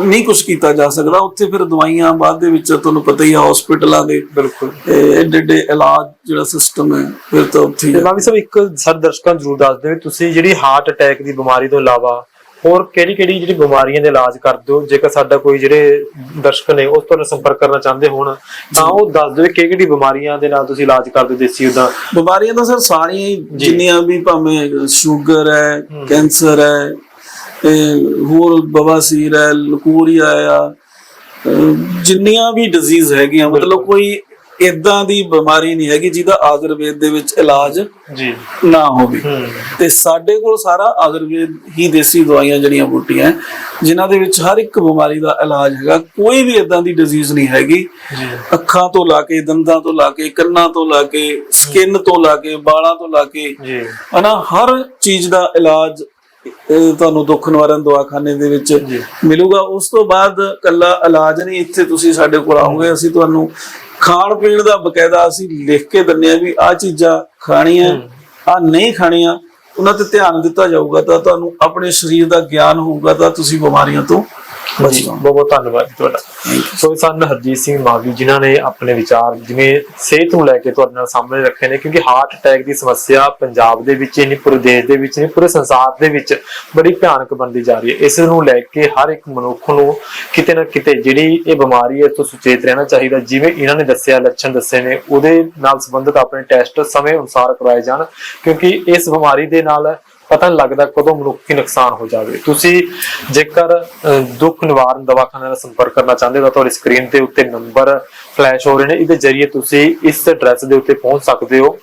ਨਹੀਂ ਕੁਝ ਕੀਤਾ ਜਾ ਸਕਦਾ। ਉੱਥੇ ਫਿਰ ਦਵਾਈਆਂ ਬਾਅਦ ਦੇ ਵਿੱਚ ਤੁਹਾਨੂੰ ਪਤਾ ਹੀ ਆ ਹਸਪੀਟਲਾਂ ਦੇ ਬਿਲਕੁਲ। ਏਡੇ ਏਡੇ ਇਲਾਜ ਜਿਹੜਾ ਸਿਸਟਮ ਹੈ ਫਿਰ ਤਾਂ ਉੱਥੇ ਹੀ ਤੇ ਆ। ਮੈਂ ਵੀ ਸਭ ਇੱਕ ਸਰ ਦਰਸ਼ਕਾਂ ਨੂੰ ਜ਼ਰੂਰ ਦੱਸ ਦਿਓ ਵੀ ਤੁਸੀਂ ਜਿਹੜੀ ਹਾਰਟ ਅਟੈਕ ਦੀ ਬਿਮਾਰੀ ਤੋਂ ਇਲਾਵਾ ਹੋਰ ਕਿਹੜੀ ਕਿਹੜੀ ਜਿਹੜੀ ਬਿਮਾਰੀਆਂ ਦੇ ਇਲਾਜ ਕਰਦੇ ਹੋ? ਜੇਕਰ ਸਾਡਾ ਕੋਈ ਜਿਹੜੇ ਦਰਸ਼ਕ ਨੇ ਉਸ ਤੋਂ ਸੰਪਰਕ ਕਰਨਾ ਚਾਹੁੰਦੇ ਹੋਣ ਤਾਂ ਉਹ ਦੱਸ ਦਿਓ ਕਿ ਕਿਹੜੀ ਕਿਹੜੀ ਬਿਮਾਰੀਆਂ ਦੇ ਨਾਲ ਤੁਸੀਂ ਇਲਾਜ ਕਰਦੇ ਹੋ ਦੇਸੀ ਉਦਾਂ? ਬਿਮਾਰੀਆਂ ਤਾਂ ਸਰ ਸਾਰੀਆਂ ਹੀ ਜਿੰਨੀਆਂ ਵੀ ਭਾਵੇਂ ਸ਼ੂਗਰ ਹੈ ਕੈਂਸਰ ਹੈ ਹੋਰ ਬਵਾਸੀਰ ਹੈ ਲਕੂਰੀਆ ਆ ਜਿੰਨੀਆਂ ਵੀ ਡਿਜ਼ੀਜ਼ ਹੈਗੀਆਂ ਮਤਲਬ ਕੋਈ ਇਦਾਂ ਦੀ ਬਿਮਾਰੀ ਨਹੀਂ ਹੈਗੀ ਜਿਹਦਾ ਆਯੁਰਵੇਦ ਦੇ ਵਿੱਚ ਇਲਾਜ ਜੀ। ਨਾ ਹੋਵੇ। ਤੇ ਸਾਡੇ ਕੋਲ ਸਾਰਾ ਆਯੁਰਵੇਦ ਹੀ ਦੇਸੀ ਦਵਾਈਆਂ ਜਿਹੜੀਆਂ ਬੂਟੀਆਂ ਜਿਨ੍ਹਾਂ ਦੇ ਵਿੱਚ ਹਰ ਇੱਕ ਬਿਮਾਰੀ ਦਾ ਇਲਾਜ ਹੈਗਾ। ਕੋਈ ਵੀ ਇਦਾਂ ਦੀ ਡਿਜ਼ੀਜ਼ ਨਹੀਂ ਹੈਗੀ। ਅੱਖਾਂ ਤੋਂ ਲਾ ਕੇ ਦੰਦਾਂ ਤੋਂ ਲਾ ਕੇ ਕੰਨਾਂ ਤੋਂ ਲਾ ਕੇ ਸਕਿਨ ਤੋਂ ਲਾ ਕੇ ਵਾਲਾਂ ਤੋਂ ਲਾ ਕੇ ਜੀ। ਹਨਾ ਹਰ ਚੀਜ਼ ਦਾ ਇਲਾਜ ਅਹ, ਤੁਹਾਨੂੰ ਦੁੱਖ ਨਿਵਾਰਨ ਦਵਾਖਾਨੇ ਦੇ ਵਿੱਚ ਮਿਲੂਗਾ। ਉਸ ਤੋਂ ਬਾਅਦ ਕੱਲਾ ਇਲਾਜ ਨਹੀਂ ਇੱਥੇ ਤੁਸੀਂ ਸਾਡੇ ਕੋਲ ਆਓਗੇ ਅਸੀਂ ਤੁਹਾਨੂੰ ਖਾਣ ਪੀਣ ਦਾ ਬਕਾਇਦਾ ਅਸੀਂ ਲਿਖ ਕੇ ਦਿੰਨੇ ਆ ਵੀ ਆ ਚੀਜ਼ਾਂ ਖਾਣੀਆਂ ਆ ਨਹੀਂ ਖਾਣੀਆਂ ਉਹਨਾਂ ਤੇ ਧਿਆਨ ਦਿੱਤਾ ਜਾਊਗਾ ਤਾਂ ਤੁਹਾਨੂੰ ਆਪਣੇ ਸਰੀਰ ਦਾ ਗਿਆਨ ਹੋਊਗਾ ਤਾਂ ਤੁਸੀਂ ਬਿਮਾਰੀਆਂ ਤੋਂ ਜੀ ਬਹੁਤ ਬਹੁਤ ਧੰਨਵਾਦ ਜੀ ਤੁਹਾਡਾ। ਸੋ ਸਨ ਹਰਜੀਤ ਸਿੰਘ ਮਾਵੀ ਜਿਨ੍ਹਾਂ ਨੇ ਆਪਣੇ ਵਿਚਾਰ ਜਿਵੇਂ ਸਿਹਤ ਨੂੰ ਲੈ ਕੇ ਤੁਹਾਡੇ ਨਾਲ ਸਾਹਮਣੇ ਰੱਖੇ ਨੇ ਕਿਉਂਕਿ ਹਾਰਟ ਅਟੈਕ ਦੀ ਸਮੱਸਿਆ ਪੰਜਾਬ ਦੇ ਵਿੱਚ ਹੀ ਨਹੀਂ ਪੂਰੇ ਦੇਸ਼ ਦੇ ਵਿੱਚ ਨਹੀਂ ਪੂਰੇ ਸੰਸਾਰ ਦੇ ਵਿੱਚ ਬੜੀ ਭਿਆਨਕ ਬਣਦੀ ਜਾ ਰਹੀ ਹੈ। ਇਸ ਨੂੰ ਲੈ ਕੇ ਹਰ ਇੱਕ ਮਨੁੱਖ ਨੂੰ ਕਿਤੇ ਨਾ ਕਿਤੇ ਜਿਹੜੀ ਇਹ ਬਿਮਾਰੀ ਹੈ ਤੋਂ ਸੁਚੇਤ ਰਹਿਣਾ ਚਾਹੀਦਾ। ਜਿਵੇਂ ਇਹਨਾਂ ਨੇ ਦੱਸਿਆ ਲੱਛਣ ਦੱਸੇ ਨੇ ਉਹਦੇ ਨਾਲ ਸੰਬੰਧਿਤ ਆਪਣੇ ਟੈਸਟ ਸਮੇਂ ਅਨੁਸਾਰ ਕਰਵਾਏ ਜਾਣ ਕਿਉਂਕਿ ਇਸ ਬਿਮਾਰੀ ਦੇ ਨਾਲ ਪਤਾ ਨਹੀਂ ਲੱਗਦਾ ਕਦੋਂ ਮਨੁੱਖੀ ਨੁਕਸਾਨ ਹੋ ਜਾਵੇ। ਤੁਸੀਂ ਜੇਕਰ ਦੁੱਖ ਨਿਵਾਰਨ ਦਵਾਖਾਨੇ ਨਾਲ ਸੰਪਰਕ ਕਰਨਾ ਚਾਹੁੰਦੇ ਹੋ ਤਾਂ ਤੁਹਾਡੀ ਸਕਰੀਨ ਦੇ ਉੱਤੇ ਨੰਬਰ ਫਲੈਸ਼ ਹੋ ਰਹੇ ਨੇ। ਇਹਦੇ ਜ਼ਰੀਏ ਤੁਸੀਂ ਇਸ ਐਡਰੈਸ ਦੇ ਉੱਤੇ ਪਹੁੰਚ ਸਕਦੇ ਹੋ।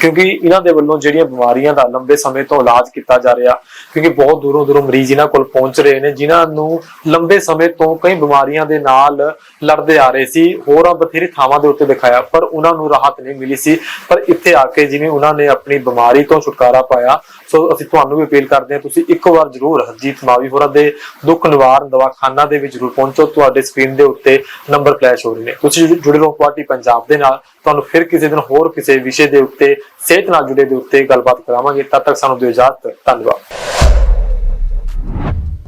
ਕਿਉਂਕਿ ਇਹਨਾਂ ਦੇ ਵੱਲੋਂ ਜਿਹੜੀਆਂ ਬਿਮਾਰੀਆਂ ਦਾ ਲੰਬੇ ਸਮੇਂ ਤੋਂ ਇਲਾਜ ਕੀਤਾ ਜਾ ਰਿਹਾ, ਕਿਉਂਕਿ ਬਹੁਤ ਦੂਰੋਂ ਦੂਰੋਂ ਮਰੀਜ਼ ਇਹਨਾਂ ਕੋਲ ਪਹੁੰਚ ਰਹੇ ਨੇ, ਜਿਨ੍ਹਾਂ ਨੂੰ ਲੰਬੇ ਸਮੇਂ ਤੋਂ ਕਈ ਬਿਮਾਰੀਆਂ ਦੇ ਨਾਲ ਲੜਦੇ ਆ ਰਹੇ ਸੀ। ਹੋਰਾਂ ਬਥੇਰੀ ਥਾਵਾਂ ਦੇ ਉੱਤੇ ਦਿਖਾਇਆ, ਪਰ ਉਹਨਾਂ ਨੂੰ ਰਾਹਤ ਨਹੀਂ ਮਿਲੀ ਸੀ। ਪਰ ਇੱਥੇ ਆ ਕੇ ਜਿਵੇਂ ਉਹਨਾਂ ਨੇ ਆਪਣੀ ਬਿਮਾਰੀ ਤੋਂ ਛੁਟਕਾਰਾ ਪਾਇਆ ਸੋ ਅਸੀਂ ਤੁਹਾਨੂੰ ਵੀ ਅਪੀਲ ਕਰਦੇ ਹਾਂ, ਤੁਸੀਂ ਇੱਕ ਵਾਰ ਜ਼ਰੂਰ ਹਰਜੀਤ ਮਾਵੀ ਹੋਰਾਂ ਦੇ ਦੁੱਖ ਨਿਵਾਰਨ ਦਵਾਖਾਨਾ ਦੇ ਵਿੱਚ ਜ਼ਰੂਰ ਪਹੁੰਚੋ। ਤੁਹਾਡੇ ਸਕਰੀਨ ਦੇ ਉੱਤੇ ਨੰਬਰ ਫਲੈਸ਼ ਹੋ ਰਹੇ ਨੇ। ਤੁਸੀਂ ਜੁੜੇ ਰਹੋ ਪਾਰਟੀ ਪੰਜਾਬ ਦੇ ਨਾਲ। ਤੁਹਾਨੂੰ ਫਿਰ ਕਿਸੇ ਦਿਨ ਹੋਰ ਕਿਸੇ ਵਿਸ਼ੇ ਦੇ ਉੱਤੇ, ਸਿਹਤ ਨਾਲ ਜੁੜੇ ਦੇ ਉੱਤੇ ਗੱਲਬਾਤ ਕਰਾਵਾਂਗੇ। ਤਦ ਤੱਕ ਸਾਨੂੰ ਦਿਓ ਇਜਾਜ਼ਤ। ਧੰਨਵਾਦ।